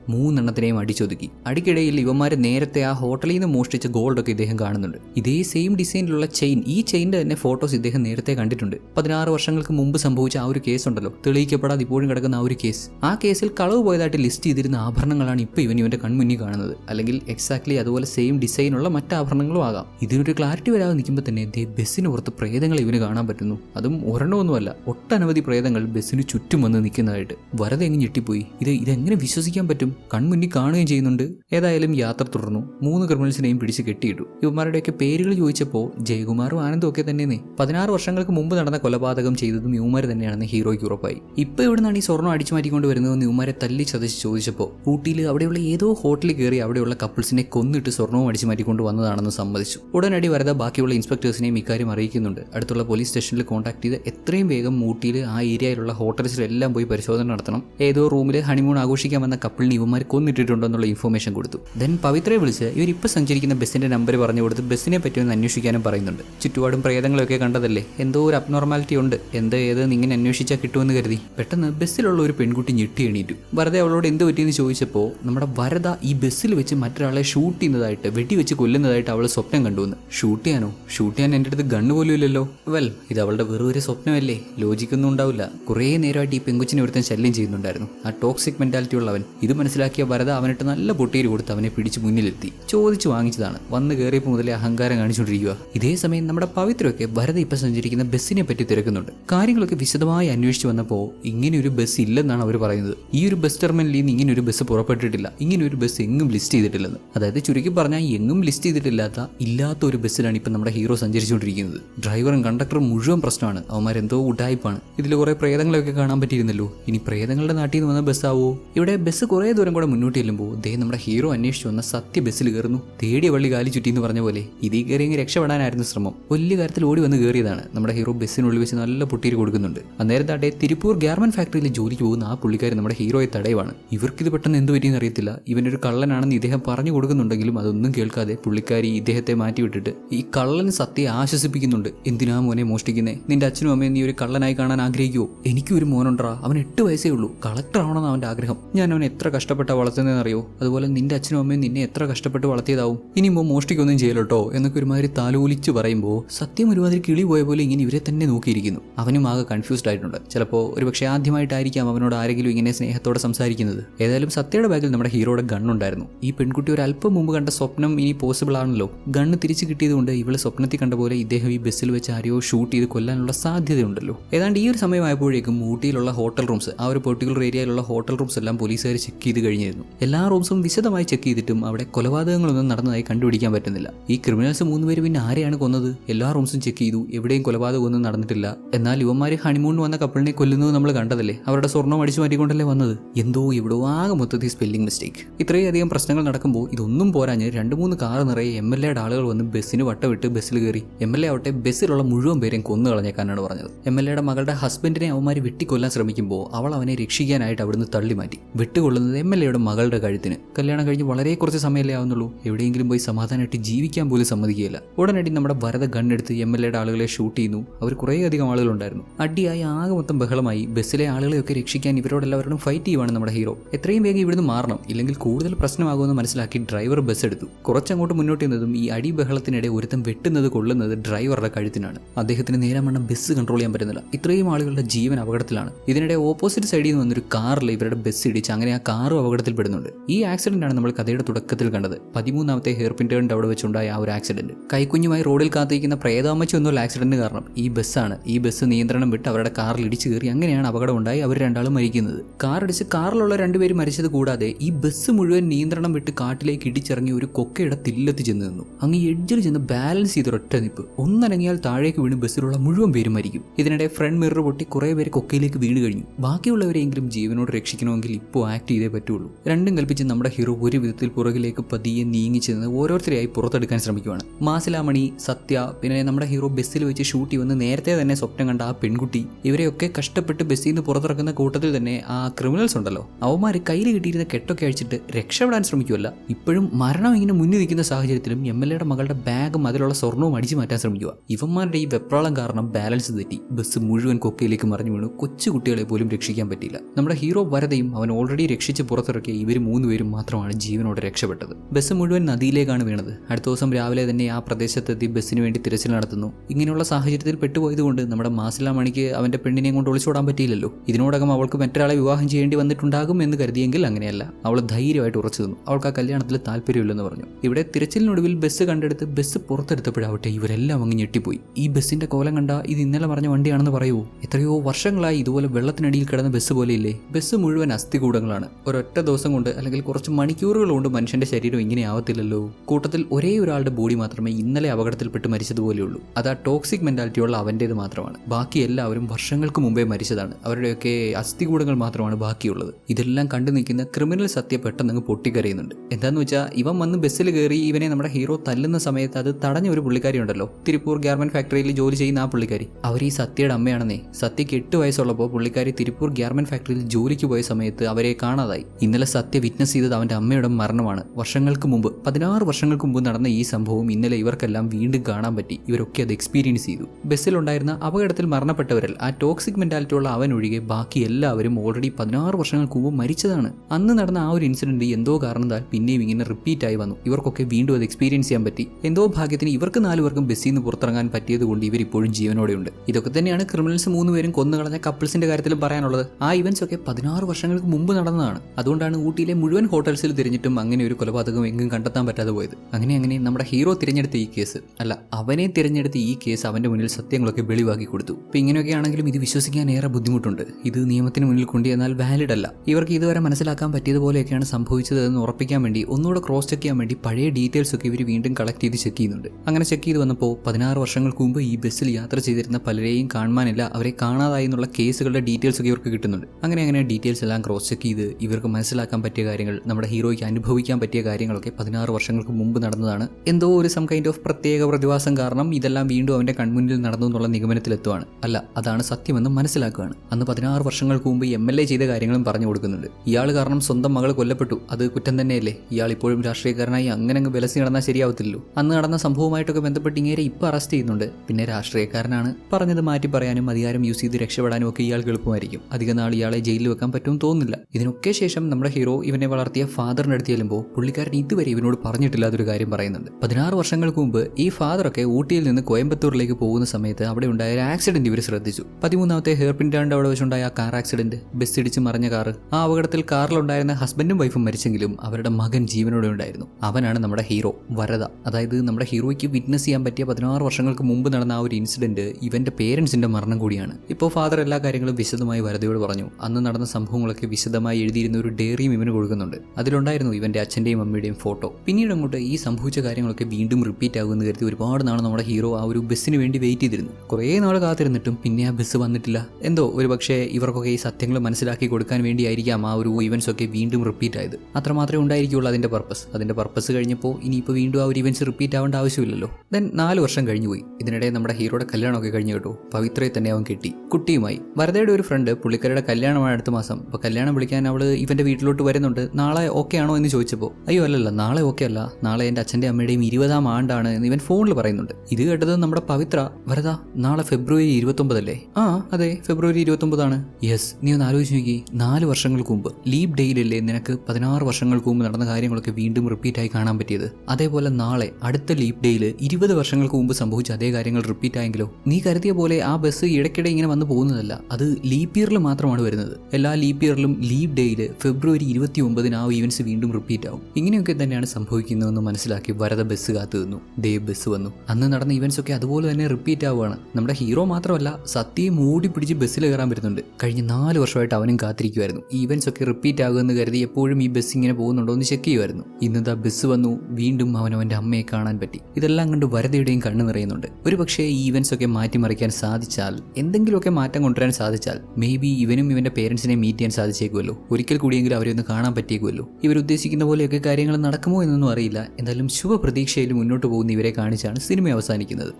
മൂന്നെണ്ണത്തിനെയും അടിച്ചൊതുക്കി. അടിക്കിടയിൽ ഇവന്മാർ നേരത്തെ ആ ഹോട്ടലിൽ നിന്ന് മോഷ്ടിച്ച ഗോൾഡൊക്കെ ഇദ്ദേഹം കാണുന്നുണ്ട്. ഇതേ സെയിം ഡിസൈനിലുള്ള ചെയിൻ ഈ ചെയിന്റെ തന്നെ ഫോട്ടോസ് ഇദ്ദേഹം നേരത്തെ കണ്ടിട്ടുണ്ട്. പതിനാറ് വർഷങ്ങൾക്ക് മുമ്പ് സംഭവിച്ച ആ ഒരു കേസ് ഉണ്ടല്ലോ. തെളിയിക്കപ്പെടാതെ ഇപ്പോഴും കിടക്കുന്ന ആ ഒരു കേസ് ആ കേസിൽ കളവ് പോയതായിട്ട് ലിസ്റ്റ് ചെയ്തിരുന്ന ആഭരണങ്ങളാണ് ഇപ്പോൾ ഇവൻ ഇവന്റെ കൺമുന്നിൽ കാണുന്നത്. അല്ലെങ്കിൽ എക്സാക്ട്ലി അതുപോലെ സെയിം ഡിസൈനുള്ള മറ്റ് ആഭരണങ്ങളും ആകാം. ഇതിനൊരു ക്ലാരിറ്റി വരാതെ നിൽക്കുമ്പോൾ തന്നെ ദേ ബസ്സിന് പുറത്ത് പ്രേതങ്ങൾ ഇവന് കാണാൻ പറ്റുന്നു. അതും ഒരെണ്ണമൊന്നുമല്ല ഒട്ടനവധി പ്രേതങ്ങൾ ബസ്സിന് ചുറ്റും വന്ന് നിൽക്കുന്നതായിട്ട്. വരത എങ്ങ് ഞെട്ടിപ്പോയി? ഇത് ഇതെങ്ങനെ വിശ്വസിക്കാൻ പറ്റും? കൺമുന്നിൽ കാണുകയും ചെയ്യുന്നുണ്ട്. ഏതായാലും യാത്ര തുടർന്നു. മൂന്ന് ക്രിമിനൽസിനെയും പിടിച്ച് കെട്ടിയിട്ടു. ഇവന്മാരുടെയൊക്കെ പേരുകൾ ചോദിച്ചപ്പോൾ ജയകുമാറും ആനന്ദും ഒക്കെ തന്നെയെന്നേ. പതിനാറ് വർഷങ്ങൾക്ക് മുമ്പ് നടന്ന കൊലപാതകം ചെയ്തതും ഇവന്മാർ തന്നെയാണെന്ന് ഹീറോയ്ക്ക് ഉറപ്പായി. ഇപ്പൊ എവിടുന്നാണ് ഈ സ്വർണം അടിച്ചു മാറ്റിക്കൊണ്ട് വരുന്നതെന്ന് ഇവന്മാരെ തല്ലി ചതച്ച് ചോദിച്ചപ്പോൾ ഊട്ടിയിൽ അവിടെയുള്ള ഏതോ ഹോട്ടലിൽ കയറി അവിടെയുള്ള കപ്പിൾസിനെ കൊന്നിട്ട് സ്വർണവും അടിച്ചു മാറ്റിക്കൊണ്ട് വന്നതാണെന്ന് സമ്മതിച്ചു. ഉടനടി വരത ബാക്കിയുള്ള ഇൻസ്പെക്ടേഴ്സിനെയും ഇക്കാര്യം അറിയിക്കുന്നുണ്ട്. അടുത്തുള്ള പോലീസ് സ്റ്റേഷനിൽ കോൺടാക്ട് ചെയ്ത് എത്രയും വേഗം ഊട്ടിയിൽ ആ ഏരിയയിലുള്ള ഹോട്ടൽസിലെല്ലാം പോയി പരിശോധന നടത്തണം. ഏതോ റൂമിൽ ഹണിമൂൺ ആഘോഷിക്കാൻ വന്ന കപ്പിളിന് ഇവന്മാർ കൊന്നിട്ടിട്ടുണ്ടോ എന്നുള്ള ഇൻഫർമേഷൻ കൊടുത്തു. ദെൻ പവിത്രയെ വിളിച്ച് ഇവർ ഇപ്പോൾ സഞ്ചരിക്കുന്ന ബസ്സിന്റെ നമ്പർ പറഞ്ഞു കൊടുത്ത് ബസ്സിനെ പറ്റി ഒന്ന് അന്വേഷിക്കാനും പറയുന്നുണ്ട്. ചുറ്റുപാടും പ്രേതങ്ങളൊക്കെ കണ്ടതല്ലേ? എന്തോ ഒരു അബ്നോർമാലിറ്റി ഉണ്ട്. എന്ത് ഏതെന്ന് ഇങ്ങനെ അന്വേഷിച്ചാൽ കിട്ടുമെന്ന് കരുതി. പെട്ടെന്ന് ബസ്സിലുള്ള ഒരു പെൺകുട്ടി ഞെട്ടി എണീറ്റു. വെറുതെ അവളോട് എന്ത് പറ്റിയെന്ന് ചോദിച്ചപ്പോൾ നമ്മുടെ വരത ഈ ബസ്സിൽ വെച്ച് മറ്റൊരാളെ ഷൂട്ട് ചെയ്യുന്നതായിട്ട് വെടിവെച്ച് കൊല്ലുന്നതായിട്ട് അവൾ സ്വപ്നം കണ്ടുവന്ന് ഷൂട്ട് ചെയ്യാനോ? ഷൂട്ട് ചെയ്യാൻ എന്റെ അടുത്ത് ഗണ്ണ് പോലും ഇല്ലല്ലോ. വെൽ ഇത് അവളുടെ വെറും ഒരു സ്വപ്നമല്ലേ ലോജിക്കൊന്നും ഉണ്ടാവില്ല. കുറേ നേരമായിട്ട് ഈ പെങ്കുച്ചിനെ ഒരുത്തൻ ശല്യം ചെയ്യുന്നുണ്ടായിരുന്നു. ആ ടോക്സിക് മെന്റാലിറ്റി ഉള്ളവൻ. ഇത് മനസ്സിലാക്കിയ ഭരത അവനിട്ട് നല്ല പൊട്ടിയിൽ കൊടുത്ത് അവനെ പിടിച്ച് മുന്നിലെത്തി. ചോദിച്ചു വാങ്ങിച്ചതാണ്. വന്ന് കയറിയപ്പോൾ മുതലേ അഹങ്കാരം കാണിച്ചുകൊണ്ടിരിക്കുക. ഇതേ സമയം നമ്മുടെ പവിത്രമൊക്കെ ഭരത ഇപ്പം സഞ്ചരിക്കുന്ന ബസ്സിനെ പറ്റി തിരക്കുന്നുണ്ട്. കാര്യങ്ങളൊക്കെ വിശദമായി അന്വേഷിച്ച് വന്നപ്പോൾ ഇങ്ങനെ ഒരു ബസ് ഇല്ലെന്നാണ് അവർ പറയുന്നത്. ഈ ഒരു ബസ് ടെർമിനലിൽ നിന്ന് ഇങ്ങനെ ഒരു ബസ് പുറപ്പെട്ടിട്ടില്ല. ഇങ്ങനെ ഒരു ബസ് എങ്ങും ലിസ്റ്റ് ചെയ്തിട്ടില്ലെന്ന്. അതായത് ചുരുക്കി പറഞ്ഞാൽ എങ്ങും ലിസ്റ്റ് ചെയ്തിട്ടില്ലാത്ത ഇല്ലാത്ത ഒരു ബസ്സിലാണ് ഇപ്പം നമ്മുടെ ഹീറോ സഞ്ചരിച്ചുകൊണ്ടിരിക്കുന്നത്. ഡ്രൈവറും കണ്ടക്ടറും മുഴുവൻ പ്രശ്നമാണ്. അവന്മാരെന്തോ ഉടായ്പാണ്. ഇതിൽ കുറേ പ്രേതങ്ങളൊക്കെ കാണാൻ പറ്റിയിരുന്നല്ലോ. ഇനി പ്രേതങ്ങളുടെ നാട്ടിൽ നിന്ന് വന്ന ബസ്സാവോ? ഇവിടെ ബസ് കുറേ കൂടെ മുന്നോട്ട് ചെല്ലുമ്പോൾ ദേ നമ്മുടെ ഹീറോ അന്വേഷിച്ചു വന്ന സത്യ ബസ്സിൽ കയറുന്നു. തേടിയ വള്ളി കാലി ചുറ്റി എന്ന് പറഞ്ഞ പോലെ ഇതിൽ കയറിയെങ്കിൽ രക്ഷപ്പെടാനായിരുന്നു ശ്രമം. വലിയ കാര്യത്തിൽ ഓടി വന്ന് കയറിയതാണ്. നമ്മുടെ ഹീറോ ബസ്സിനുള്ളിൽ വെച്ച് നല്ല പൊട്ടിയിൽ കൊടുക്കുന്നുണ്ട്. അന്നേരം താട്ടെ തിരുപ്പൂർ ഗാർമെന്റ് ഫാക്ടറിയിൽ ജോലിക്ക് പോകുന്ന ആ പുള്ളിക്കാരൻ നമ്മുടെ ഹീറോയെ തടയുവാണ്. ഇവർക്കിത് പെട്ടെന്ന് എന്ത് പറ്റിയെന്ന് അറിയത്തില്ല. ഇവനൊരു കള്ളനാണെന്ന് ഇദ്ദേഹം പറഞ്ഞു കൊടുക്കുന്നുണ്ടെങ്കിലും അതൊന്നും കേൾക്കാതെ പുള്ളിക്കാരി ഇദ്ദേഹത്തെ മാറ്റിവിട്ടിട്ട് ഈ കള്ളൻ സത്യം ആശ്വസിപ്പിക്കുന്നുണ്ട്. എന്തിനാ മോനെ മോഷ്ടിക്കുന്നേ? നിന്റെ അച്ഛനും അമ്മയും നീ ഒരു കള്ളനായി കാണാൻ ആഗ്രഹിക്കുവോ? എനിക്കും ഒരു അവൻ എട്ട് വയസ്സേ ഉള്ളൂ. കളക്ടർ ആവണമെന്ന് അവന്റെ ആഗ്രഹം. ഞാൻ അവൻ എത്ര കഷ്ടപ്പെട്ട വളർത്തുന്നതെന്ന് അറിയോ അതുപോലെ നിന്റെ അച്ഛനും അമ്മയും നിന്നെ എത്ര കഷ്ടപ്പെട്ട് വളർത്തിയതാവും? ഇനി മോഷ്ടിക്കൊന്നും ചെയ്യലോട്ടോ? എന്നൊക്കെ ഒരുമാതിരി താലോലിച്ച് പറയുമ്പോൾ സത്യം ഒരുമാതിരി കിളി പോയ പോലെ ഇങ്ങനെ ഇവരെ തന്നെ നോക്കിയിരിക്കുന്നു. അവനും ആകെ കൺഫ്യൂസ്ഡ് ആയിട്ടുണ്ട്. ചിലപ്പോൾ ഒരുപക്ഷെ ആദ്യമായിട്ടായിരിക്കാം അവനോട് ആരെങ്കിലും ഇങ്ങനെ സ്നേഹത്തോടെ സംസാരിക്കുന്നത്. ഏതായാലും സത്യയുടെ ബാഗിൽ നമ്മുടെ ഹീറോയുടെ ഗണ്ണുണ്ടായിരുന്നു ഈ പെൺകുട്ടി ഒരു അല്പം മുമ്പ് കണ്ട സ്വപ്നം ഇനി പോസിബിൾ ആണല്ലോ. ഗണ്ണ് തിരിച്ചു കിട്ടിയതുകൊണ്ട് ഇവളെ സ്വപ്നത്തിൽ കണ്ട പോലെ ഇദ്ദേഹം ഈ ബസ്സിൽ വെച്ച് ആരെയോ ഷൂട്ട് ചെയ്ത് കൊല്ലാനുള്ള സാധ്യതയുണ്ടല്ലോ. ഏതാണ്ട് ഈ ഒരു സമയമായപ്പോഴേക്കും ഊട്ടിയിലുള്ള ഹോട്ടൽ റൂംസ് ആ ഒരു പെർട്ടിക്കുലർ ഏരിയയിലുള്ള ഹോട്ടൽ റൂംസ് എല്ലാം പോലീസുകാർ ചെക്ക് ചെയ്ത് കഴിഞ്ഞിരുന്നു. എല്ലാ റൂംസും വിശദമായി ചെക്ക് ചെയ്തിട്ടും അവിടെ കൊലപാതകങ്ങളൊന്നും നടന്നതായി കണ്ടുപിടിക്കാൻ പറ്റുന്നില്ല. ഈ ക്രിമിനൽസ് മൂന്ന് പേര് പിന്നെ ആരെയാണ് കൊന്നത്? എല്ലാ റൂംസും ചെക്ക് ചെയ്തു. എവിടെയും കൊലപാതകമൊന്നും നടന്നിട്ടില്ല. എന്നാൽ ഇവന്മാര് ഹണിമൂൺ വന്ന കപ്പിളിനെ കൊല്ലുന്നത് നമ്മൾ കണ്ടതല്ലേ? അവരുടെ സ്വർണം അടിച്ചു മാറ്റിക്കൊണ്ടല്ലേ വന്നത്? എന്തോ ഇവിടെ ആകെ മൊത്തത്തിൽ സ്പെല്ലിംഗ് മിസ്റ്റേക്ക് ഇത്രയധികം പ്രശ്നങ്ങൾ നടക്കുമ്പോൾ ഇതൊന്നും പോരാഞ്ഞ് രണ്ട് മൂന്ന് കാർ നിറയെ എം എൽ എയുടെ ആളുകൾ വന്ന് ബസ്സിന് വട്ടവിട്ട് ബസ്സിൽ കയറി. എം എൽ എ ആവട്ടെ ബസ്സിലുള്ള മുഴുവൻ പേരെയും കൊന്നു കളഞ്ഞേക്കാനാണ് പറഞ്ഞത്. എം എൽ എയുടെ മകളുടെ ഹസ്ബൻഡിനെ അവന്മാർ വെട്ടിക്കൊല്ലാൻ ശ്രമിക്കുമ്പോൾ അവൾ അവനെ രക്ഷിക്കാനായിട്ട് അവിടുന്ന് തള്ളി മാറ്റി വെട്ടുകൊള്ളുന്നത് എം എൽ എയുടെ മകളുടെ കഴുത്തിന് കല്യാണം കഴിഞ്ഞ് വളരെ കുറച്ച് സമയമല്ലേ ആവുന്നുള്ളൂ. എവിടെയെങ്കിലും പോയി സമാധാനമായിട്ട് ജീവിക്കാൻ പോലും സമ്മതിക്കുകയില്ല. ഉടനടി നമ്മുടെ ഭരത ഗണ്ണെടുത്ത് എം എൽ എയുടെ ആളുകളെ ഷൂട്ട് ചെയ്യുന്നു. അവർ കുറേയധികം ആളുകളുണ്ടായിരുന്നു. അടിയായി ആകെ മൊത്തം ബഹളമായി. ബസ്സിലെ ആളുകളെയൊക്കെ രക്ഷിക്കാൻ ഇവരോടെല്ലാവരോടും ഫൈറ്റ് ചെയ്യുവാണ് നമ്മുടെ ഹീറോ എത്രയും വേഗം ഇവിടുന്ന് മാറണം. ഇല്ലെങ്കിൽ കൂടുതൽ പ്രശ്നമാകുമെന്ന് മനസ്സിലാക്കി ഡ്രൈവർ ബസ് എടുത്തു. കുറച്ചങ്ങോട്ട് മുന്നോട്ട് ചെന്നതും ഈ അടി ബഹളത്തിനിടെ ഒരുത്തം വെട്ടുന്നത് കൊള്ളുന്നത് ഡ്രൈവറുടെ കഴുത്തിനാണ്. അദ്ദേഹത്തിന് നേരമണ്ണം ബസ് കൺട്രോൾ ചെയ്യാൻ പറ്റുന്നില്ല. ഇത്രയും ആളുകളുടെ ജീവൻ അപകടത്തിലാണ്. ഇതിനിടെ ഓപ്പോസിറ്റ് സൈഡിൽ നിന്ന് വന്നൊരു കാറിൽ ഇവരുടെ ബസ് ഇടിച്ച് അങ്ങനെ ആ കാറും അപകടത്തിൽപ്പെടുന്നുണ്ട്. ഈ ആക്സിഡന്റ് ആണ് നമ്മൾ കഥയുടെ തുടക്കത്തിൽ കണ്ടത്. പതിമൂന്നാമത്തെ ഹെയർ പിൻ ടേണിന്റെ അവിടെ വെച്ചുണ്ടായ ആ ഒരു ആക്സിഡന്റ് കൈക്കുഞ്ഞുമായി റോഡിൽ കാത്തിരിക്കുന്ന പ്രേതാമച്ചു എന്നുള്ള ആക്സിഡന്റ് കാരണം ഈ ബസ്സാണ് ഈ ബസ് നിയന്ത്രണം വിട്ട് അവരുടെ കാറിൽ ഇടിച്ചു കയറി അങ്ങനെയാണ് അപകടം ഉണ്ടായി അവർ രണ്ടാളും മരിക്കുന്നത്. കാർ അടിച്ച് കാറിലുള്ള രണ്ടുപേരും മരിച്ചത് കൂടാതെ ഈ ബസ് മുഴുവൻ നിയന്ത്രണം വിട്ട് കാട്ടിലേക്ക് ഇടിച്ചിറങ്ങി ഒരു കൊക്കയുടെ തില്ലത്ത് ചെന്ന് നിന്നു. അങ്ങ് എഡ്ജിൽ ചെന്ന് ബാലൻസ് ചെയ്ത് ഒറ്റ നിപ്പ്. ഒന്നനങ്ങിയാൽ താഴേക്ക് വീണ് ബസ്സിലുള്ള മുഴുവൻ പേരും മരിക്കും. ഇതിനിടെ ഫ്രണ്ട് മിറർ പൊട്ടി കുറേ പേര് കൊക്കയിലേക്ക് വീണ് കഴിഞ്ഞു. ബാക്കിയുള്ളവരെങ്കിലും ജീവനോട് രക്ഷിക്കണമെങ്കിൽ ഇപ്പോൾ ആക്ട് ചെയ്തേ പറ്റുള്ളൂ. രണ്ടും കൽപ്പിച്ച് നമ്മുടെ ഹീറോ ഒരു വിധത്തിൽ പുറകിലേക്ക് പതിയെ നീങ്ങി ചെന്ന് ഓരോരുത്തരെയായി പുറത്തെടുക്കാൻ ശ്രമിക്കുകയാണ് മാസിലാമണി സത്യ പിന്നെ നമ്മുടെ ഹീറോ ബസ്സിൽ വെച്ച് ഷൂട്ട് വന്ന് നേരത്തെ തന്നെ സ്വപ്നം കണ്ട ആ പെൺകുട്ടി ഇവരെയൊക്കെ കഷ്ടപ്പെട്ട് ബസ്സിൽ നിന്ന് പുറത്തിറക്കുന്ന കൂട്ടത്തിൽ തന്നെ ആ ക്രിമിനൽസ് ഉണ്ടല്ലോ. അവന്മാർ കയ്യിൽ കിട്ടിയിരുന്ന കെട്ടൊക്കെ അഴിച്ചിട്ട് രക്ഷപ്പെടാൻ ശ്രമിക്കുമല്ല ഇപ്പോഴും മരണം ഇങ്ങനെ മുന്നിൽ നിൽക്കുന്ന സാഹചര്യത്തിലും എം എൽ എയുടെ മകളുടെ ബാഗും അതിലുള്ള സ്വർണവും അടിച്ചു മാറ്റാൻ ശ്രമിക്കുക. ഇവന്മാരുടെ ഈ വെപ്രാളം കാരണം ബാലൻസ് തെറ്റി. ബസ് മുഴുവൻ കൊക്കയിലേക്ക് മറിഞ്ഞു വീണു. കൊച്ചു കുട്ടികളെ പോലും രക്ഷിക്കാൻ പറ്റിയില്ല. നമ്മുടെ ഹീറോ വരതയും അവൻ ഓൾറെഡി രക്ഷിച്ച് പുറത്തിറക്കിയ ഇവർ മൂന്നുപേരും മാത്രമാണ് ജീവനോടെ രക്ഷപ്പെട്ടത്. ബസ് മുഴുവൻ നദിയിലേക്കാണ് വീണത്. അടുത്ത ദിവസം രാവിലെ തന്നെ ആ പ്രദേശത്തെത്തി ബസ്സിന് വേണ്ടി തിരച്ചിൽ നടത്തുന്നു. ഇങ്ങനെയുള്ള സാഹചര്യത്തിൽ പെട്ടുപോയതുകൊണ്ട് നമ്മുടെ മാസില മണിക്ക് അവന്റെ പെണ്ണിനെ കൊണ്ട് ഒളിച്ചോടാൻ പറ്റിയില്ലല്ലോ. ഇതിനോടകം അവൾക്ക് മറ്റൊരാളെ വിവാഹം ചെയ്യേണ്ടി വന്നിട്ടുണ്ടാകും എന്ന് കരുതിയെങ്കിൽ അങ്ങനെയല്ല. അവൾ ധൈര്യമായിട്ട് ഉറച്ചു നിന്നു. അവൾക്ക് ആ കല്യാണത്തിൽ താല്പര്യമില്ലെന്ന് പറഞ്ഞു. ഇവിടെ തിരച്ചിലിനൊടുവിൽ ബസ് കണ്ടെടുത്ത് ബസ് പുറത്തെടുത്തപ്പോഴാവട്ടെ ഇവരെല്ലാം അങ്ങ് ഞെട്ടിപ്പോയി. ഈ ബസ്സിന്റെ കോലം കണ്ട ഇത് ഇന്നലെ പറഞ്ഞ വണ്ടിയാണെന്ന് പറയൂ എത്രയോ വർഷങ്ങളായി ഇതുപോലെ വെള്ളത്തിനടിയിൽ കിടന്ന ബസ് പോലെയില്ലേ? ബസ് മുഴുവൻ അസ്ഥികൂടങ്ങളാണ്. ഒരൊറ്റ ദിവസം കൊണ്ട് അല്ലെങ്കിൽ കുറച്ച് മണിക്കൂറുകൾ കൊണ്ട് മനുഷ്യന്റെ ശരീരം ഇങ്ങനെ ആവത്തില്ലല്ലോ. കൂട്ടത്തിൽ ഒരേ ഒരാളുടെ ബോഡി മാത്രമേ ഇന്നലെ അപകടത്തിൽപ്പെട്ട് മരിച്ചതുപോലെയുള്ളൂ അത് ആ ടോക്സിക് മെന്റാലിറ്റിയുള്ള അവന്റേത് മാത്രമാണ്. ബാക്കി എല്ലാവരും വർഷങ്ങൾക്ക് മുമ്പേ മരിച്ചതാണ്. അവരുടെയൊക്കെ അസ്ഥികൂടങ്ങൾ മാത്രമാണ് ബാക്കിയുള്ളത്. ഇതെല്ലാം കണ്ടു നിൽക്കുന്ന ക്രിമിനൽ സത്യ പെട്ടെന്ന് പൊട്ടിക്കരയുന്നുണ്ട്. എന്താന്ന് വെച്ചാൽ ഇവൻ വന്ന് ബസ്സിൽ കയറി ഇവനെ നമ്മുടെ ഹീറോ തല്ലുന്ന സമയത്ത് അത് തടഞ്ഞ ഒരു പുള്ളിക്കാരി ഉണ്ടല്ലോ. തിരുപ്പൂർ ഗാർമെന്റ് ഫാക്ടറിയിൽ ജോലി ചെയ്യുന്ന ആ പുള്ളിക്കാരി. അവർ ഈ സത്യയുടെ അമ്മയാണെന്നേ. സത്യക്ക് എട്ട് വയസ്സുള്ളപ്പോൾ പുള്ളിക്കാരി തിരുപ്പൂർ ഗാർമെന്റ് ഫാക്ടറിയിൽ ജോലിക്ക് പോയ സമയത്ത് അവരെ കാണാതായി. ഇന്നലെ സത്യ വിറ്റ്നസ് ചെയ്തത് അവന്റെ അമ്മയുടെ മരണമാണ്. വർഷങ്ങൾക്ക് മുമ്പ് പതിനാറ് വർഷങ്ങൾക്ക് മുമ്പ് നടന്ന ഈ സംഭവം ഇന്നലെ ഇവർക്കെല്ലാം വീണ്ടും കാണാൻ പറ്റി. ഇവരൊക്കെ അത് എക്സ്പീരിയൻസ് ചെയ്തു. ബസ്സിലുണ്ടായിരുന്ന അപകടത്തിൽ മരണപ്പെട്ടവരിൽ ആ ടോക്സിക് മെന്റാലിറ്റി ഉള്ള അവൻ ഒഴികെ ബാക്കി എല്ലാവരും ഓൾറെഡി പതിനാറ് വർഷങ്ങൾക്ക് മുമ്പ് മരിച്ചതാണ്. അന്ന് നടന്ന ആ ഒരു ഇൻസിഡന്റ് എന്തോ കാരണത്താൽ പിന്നെയും ഇങ്ങനെ റിപ്പീറ്റ് ആയി വന്നു. ഇവർക്കൊക്കെ വീണ്ടും അത് എക്സ്പീരിയൻസ് ചെയ്യാൻ പറ്റി. എന്തോ ഭാഗ്യത്തിന് ഇവർക്ക് നാലുപേർക്കും ബസ്സിൽ നിന്ന് പുറത്തിറങ്ങാൻ പറ്റിയത് കൊണ്ട് ഇവർ ഇപ്പോഴും ജീവനോടെയുണ്ട്. ഇതൊക്കെ തന്നെയാണ് ക്രിമിനൽസ് മൂന്ന് മൂന്നുപേരും കൊന്നുകളഞ്ഞ കപ്പിൾസിന്റെ കാര്യത്തിലും പറയാനുള്ളത്. ആ ഇവന്റ്സ് ഒക്കെ പതിനാറ് വർഷങ്ങൾക്ക് മുമ്പ് നടന്നതാണ്. അതുകൊണ്ടാണ് ഊട്ടിയിലെ മുഴുവൻ ഹോട്ടൽസിൽ തിരഞ്ഞിട്ടും അങ്ങനെ ഒരു കൊലപാതകം എങ്ങും കണ്ടെത്താൻ പറ്റാതെ പോയത്. അങ്ങനെ അങ്ങനെ നമ്മുടെ ഹീറോ തിരഞ്ഞെടുത്ത ഈ കേസ്. അല്ല അവനെ തിരഞ്ഞെടുത്ത ഈ കേസ് അവന്റെ മുന്നിൽ സത്യങ്ങളൊക്കെ വെളിവാക്കി കൊടുത്തു. ഇപ്പൊ ഇങ്ങനെയൊക്കെ ആണെങ്കിലും ഇത് വിശ്വസിക്കാൻ ഏറെ ബുദ്ധിമുട്ടുണ്ട്. ഇത് നിയമത്തിന് മുന്നിൽ കൊണ്ടുവന്നാൽ വാലിഡ് അല്ല. ഇവർക്ക് ഇതുവരെ മനസ്സിലാക്കാൻ പറ്റിയതുപോലെയൊക്കെയാണ് സംഭവിച്ചത് എന്ന് ഉറപ്പിക്കാൻ വേണ്ടി ഒന്നുകൂടെ ക്രോസ് ചെക്ക് ചെയ്യാൻ വേണ്ടി പഴയ ഡീറ്റെയിൽസ് ഒക്കെ ഇവർ വീണ്ടും കളക്ട് ചെയ്ത് ചെക്ക് ചെയ്യുന്നുണ്ട്. അങ്ങനെ ചെക്ക് ചെയ്ത് വന്നപ്പോൾ പതിനാറ് വർഷങ്ങൾക്ക് മുമ്പ് ഈ ബസ്സിൽ യാത്ര ചെയ്തിരുന്ന പലരെയും കാണാനില്ല അവരെ കാണാതായി എന്നുള്ള കേസുകളുടെ ഡീറ്റെയിൽസ് ഒക്കെ ഇവർക്ക് കിട്ടുന്നുണ്ട്. അങ്ങനെ അങ്ങനെ ഡീറ്റെയിൽസ് എല്ലാം ക്രോസ് ചെക്ക് ചെയ്ത് ഇവർക്ക് മനസ്സിലാക്കാൻ പറ്റിയ കാര്യങ്ങൾ നമ്മുടെ ഹീറോയ്ക്ക് അനുഭവിക്കാൻ പറ്റിയ കാര്യങ്ങളൊക്കെ പതിനാറ് വർഷങ്ങൾക്ക് മുമ്പ് നടന്നതാണ്. എന്തോ ഒരു സം കൈൻഡ് ഓഫ് പ്രത്യേക പ്രതിഭാസം കാരണം ഇതെല്ലാം വീണ്ടും അവന്റെ കൺമുന്നിൽ നടന്നു എന്നുള്ള നിഗമനത്തിലെത്തുവാണ്. അല്ല അതാണ് സത്യമെന്ന് മനസ്സിലാക്കുകയാണ് അന്ന് പതിനാറ് വർഷങ്ങൾക്ക് മുമ്പ് എം എൽ എ ചെയ്ത കാര്യങ്ങളും പറഞ്ഞു കൊടുക്കുന്നുണ്ട്. ഇയാൾ കാരണം സ്വന്തം മകൾ കൊല്ലപ്പെട്ടു. അത് കുറ്റം തന്നെയല്ലേ? ഇയാൾ ഇപ്പോഴും രാഷ്ട്രീയക്കാരനായി അങ്ങനെ അങ്ങ് വിലസി നടന്നാൽ ശരിയാവത്തില്ലല്ലോ. അന്ന് നടന്ന സംഭവമായിട്ടൊക്കെ ബന്ധപ്പെട്ട് ഇങ്ങനെ ഇപ്പം അറസ്റ്റ് ചെയ്യുന്നുണ്ട്. പിന്നെ രാഷ്ട്രീയക്കാരനാണ് പറഞ്ഞത് മാറ്റി പറയാനും അധികാരം യൂസ് ചെയ്ത് രക്ഷപ്പെടാനും ഒക്കെ ഇയാൾക്ക് എളുപ്പമായിരിക്കും. അധികം നാൾ ഇയാളെ ജയിലിൽ വെക്കാൻ പറ്റുമെന്ന് തോന്നുന്നില്ല. ഇതിനൊക്കെ ശേഷം നമ്മുടെ ഹീറോ ഇവനെ വളർത്തിയ ഫാദറിന്റെ അടുത്ത് ചെല്ലുമ്പോൾ പുള്ളിക്കാരൻ ഇതുവരെ ഇവനോട് പറഞ്ഞിട്ടില്ലാത്തൊരു കാര്യം പറയുന്നുണ്ട്. പതിനാറ് വർഷങ്ങൾക്ക് മുമ്പ് ഈ ഫാദറൊക്കെ ഊട്ടിയിൽ നിന്ന് കോയമ്പത്തൂരിലേക്ക് പോകുന്ന സമയത്ത് അവിടെ ഉണ്ടായ ഒരു ആക്സിഡന്റ് ഇവർ ശ്രദ്ധിച്ചു. പതിമൂന്നാമത്തെ ഹെയർപിൻ പിൻഡാണ്ട് അവിടെ വെച്ചുണ്ടായ ആ കാർ ആക്സിഡന്റ് ബസ് ഇടിച്ച് മറിഞ്ഞ കാർ ആ അപകടത്തിൽ കാറിലുണ്ടായിരുന്ന ഹസ്ബൻഡും വൈഫും മരിച്ചെങ്കിലും അവരുടെ മകൻ ജീവനോടെ ഉണ്ടായിരുന്നു. അവനാണ് നമ്മുടെ ഹീറോ വരദ. അതായത് നമ്മുടെ ഹീറോയ്ക്ക് വിറ്റ്നസ് ചെയ്യാൻ പറ്റിയ പതിനാറ് വർഷങ്ങൾക്ക് മുമ്പ് നടന്ന ആ ഒരു ഇൻസിഡന്റ് ഇവന്റെ പേരൻസിന്റെ മരണം കൂടിയാണ്. ഇപ്പോൾ ഫാദർ എല്ലാ കാര്യങ്ങളും വിശദമായി വരദയോട് പറഞ്ഞു. അന്ന് നടന്ന സംഭവങ്ങളൊക്കെ വിശദമായി എഴുതിയിരുന്ന ഒരു ഡയറിയും ഇവന് കൊടുക്കുന്നുണ്ട്. അതിലുണ്ടായിരുന്നു ഇവന്റെ അച്ഛന്റെയും അമ്മയുടെയും ഫോട്ടോ പിന്നീട് അങ്ങോട്ട് ഈ സംഭവിച്ച കാര്യങ്ങളൊക്കെ വീണ്ടും റിപ്പീറ്റ് ആകുമെന്ന് കരുതി ഒരുപാട് നാൾ നമ്മുടെ ഹീറോ ആ ഒരു ബസ്സിന് വേണ്ടി വെയിറ്റ് ചെയ്തിരുന്നു. കുറേ നാൾ കാത്തിരുന്നിട്ടും പിന്നെ ആ ബസ് വന്നിട്ടില്ല. എന്തോ ഒരു പക്ഷേ ഇവർക്കൊക്കെ ഈ സത്യങ്ങൾ മനസ്സിലാക്കി കൊടുക്കാൻ വേണ്ടിയായിരിക്കാം ആ ഒരു ഇവന്റ്സ് ഒക്കെ വീണ്ടും റിപ്പീറ്റ് ആയത്. അത്രമാത്രമേ ഉണ്ടായിരിക്കുള്ളൂ അതിന്റെ പർപ്പസ് അതിന്റെ പർപ്പസ് കഴിഞ്ഞപ്പോൾ ഇനിയിപ്പോൾ വീണ്ടും ആ ഒരു ഇവന്റ്സ് റിപ്പീറ്റ് ആവേണ്ട ആവശ്യമില്ലല്ലോ. ദെൻ നാല് വർഷം കഴിഞ്ഞു പോയി. ഇതിനിടെ നമ്മുടെ ഹീറോയുടെ കല്യാണമൊക്കെ കഴിഞ്ഞു കേട്ടോ. പവിത്രയെ തന്നെ അവൻ കിട്ടി. കുട്ടിയുമായി. വരദയുടെ ഒരു ഫ്രണ്ട് പുള്ളിക്കാരുടെ കല്യാണമാണ് അടുത്ത മാസം. അപ്പോൾ കല്യാണം വിളിക്കാൻ അവൾ ഇവൻ എന്റെ വീട്ടിലോട്ട് വരുന്നുണ്ട്. നാളെ ഓക്കെ ആണോ എന്ന് ചോദിച്ചപ്പോൾ അയ്യോ അല്ലല്ല നാളെ ഓക്കെ അല്ല. നാളെ എന്റെ അച്ഛന്റെ അമ്മയുടെയും ഇരുപതാം ആണ്ടാണ് എന്ന് ഇവൻ ഫോണിൽ പറയുന്നുണ്ട്. ഇത് കേട്ടത് നമ്മുടെ പവിത്ര വരത നാളെ ഫെബ്രുവരി ഇരുപത്തൊമ്പതല്ലേ? ആ അതെ ഫെബ്രുവരി ഇരുപത്തൊമ്പതാണ്. യെസ് നീ ഒന്ന് ആലോചിച്ച് നോക്കി. നാല് വർഷങ്ങൾക്ക് മുമ്പ് ലീപ് ഡേയിലല്ലേ നിനക്ക് പതിനാറ് വർഷങ്ങൾക്ക് മുമ്പ് നടന്ന കാര്യങ്ങളൊക്കെ വീണ്ടും റിപ്പീറ്റ് ആയി കാണാൻ പറ്റിയത്? അതേപോലെ നാളെ അടുത്ത ലീപ് ഡേയിൽ ഇരുപത് വർഷങ്ങൾക്ക് മുമ്പ് സംഭവിച്ച അതേ കാര്യങ്ങൾ റിപ്പീറ്റ് ആയെങ്കിലോ? നീ കരുതിയ പോലെ ആ ബസ് ഇടയ്ക്കിടെ ഇങ്ങനെ വന്ന് പോകുന്നതല്ല. അത് ലീപ് ഇയറിൽ മാത്രമാണ് വരുന്നത്. എല്ലാ ലീപ് ഇയറിലും ലീപ് ഡേയിൽ ഫെബ്രുവരി ഇരുപത്തി ഒമ്പതിന് ആ ഈവൻസ് വീണ്ടും റിപ്പീറ്റ് ആവും. ഇങ്ങനെയൊക്കെ തന്നെയാണ് സംഭവിക്കുന്നതെന്ന് മനസ്സിലാക്കി വരത ബസ് കാത്തു നിന്നു. ദേ ബസ് വന്നു. അന്ന് നടന്ന ഇവൻസ് ഒക്കെ അതുപോലെ തന്നെ റിപ്പീറ്റ് ആവുകയാണ്. നമ്മുടെ ഹീറോ മാത്രമല്ല സത്യയും മൂടി പിടിച്ച് ബസ്സിൽ കയറാൻ വരുന്നുണ്ട് കഴിഞ്ഞ നാല് വർഷമായിട്ട് അവനും കാത്തിരിക്കുമായിരുന്നു ഈവൻസ് ഒക്കെ റിപ്പീറ്റ് ആകുമെന്ന് കരുതി എപ്പോഴും ഈ ബസ് ഇങ്ങനെ പോകുന്നുണ്ടോ എന്ന് ചെക്ക് ചെയ്യുമായിരുന്നു ഇന്നത്തെ ബസ് വന്നു. വീണ്ടും അവൻ അവന്റെ അമ്മയെ കാണാൻ പറ്റി. ഇതെല്ലാം കണ്ട് വരതയുടെയും കണ്ണ് നിറയുന്നുണ്ട്. ഒരു പക്ഷേ ഈ ഇവൻസ് ഒക്കെ മാറ്റിമറിക്കാൻ സാധിച്ചാൽ എന്തെങ്കിലുമൊക്കെ മാറ്റം കൊണ്ടുവരാൻ സാധിച്ചാൽ മേ ബി ഇവനും ഇവന്റെ പേരൻസിനെ മീറ്റ് ചെയ്യാൻ സാധിച്ചേക്കുമല്ലോ. ഒരിക്കൽ കൂടിയെങ്കിലും അവരെ ഒന്ന് കാണാൻ പറ്റിയേക്കുമല്ലോ ഇവർ ഉദ്ദേശിക്കുന്ന പോലെയൊക്കെ കാര്യങ്ങൾ നടക്കുമോ എന്നൊന്നും അറിയില്ല. എന്തായാലും ശുഭപ്രതീക്ഷയിൽ മുന്നോട്ട് പോകുന്ന ഇവരെ കാണിച്ചാണ് സിനിമ അവസാനിക്കുന്നത്.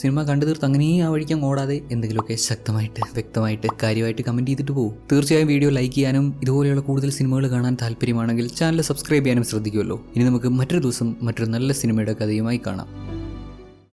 സിനിമ കണ്ടു തീർത്ത് അങ്ങനെ ആ വഴിക്കാൻ ഓടാതെ എന്തെങ്കിലുമൊക്കെ ശക്തമായിട്ട് വ്യക്തമായിട്ട് കാര്യമായിട്ട് കമന്റ് ചെയ്തിട്ട് പോകും. തീർച്ചയായും വീഡിയോ ലൈക്ക് ചെയ്യാനും ഇതുപോലെയുള്ള കൂടുതൽ സിനിമകൾ കാണാൻ താല്പര്യമാണെങ്കിൽ ചാനൽ സബ്സ്ക്രൈബ് ചെയ്യാനും ശ്രദ്ധിക്കുമല്ലോ ഇനി നമുക്ക് മറ്റൊരു ദിവസം മറ്റൊരു നല്ല സിനിമയുടെ കഥയുമായി കാണാം.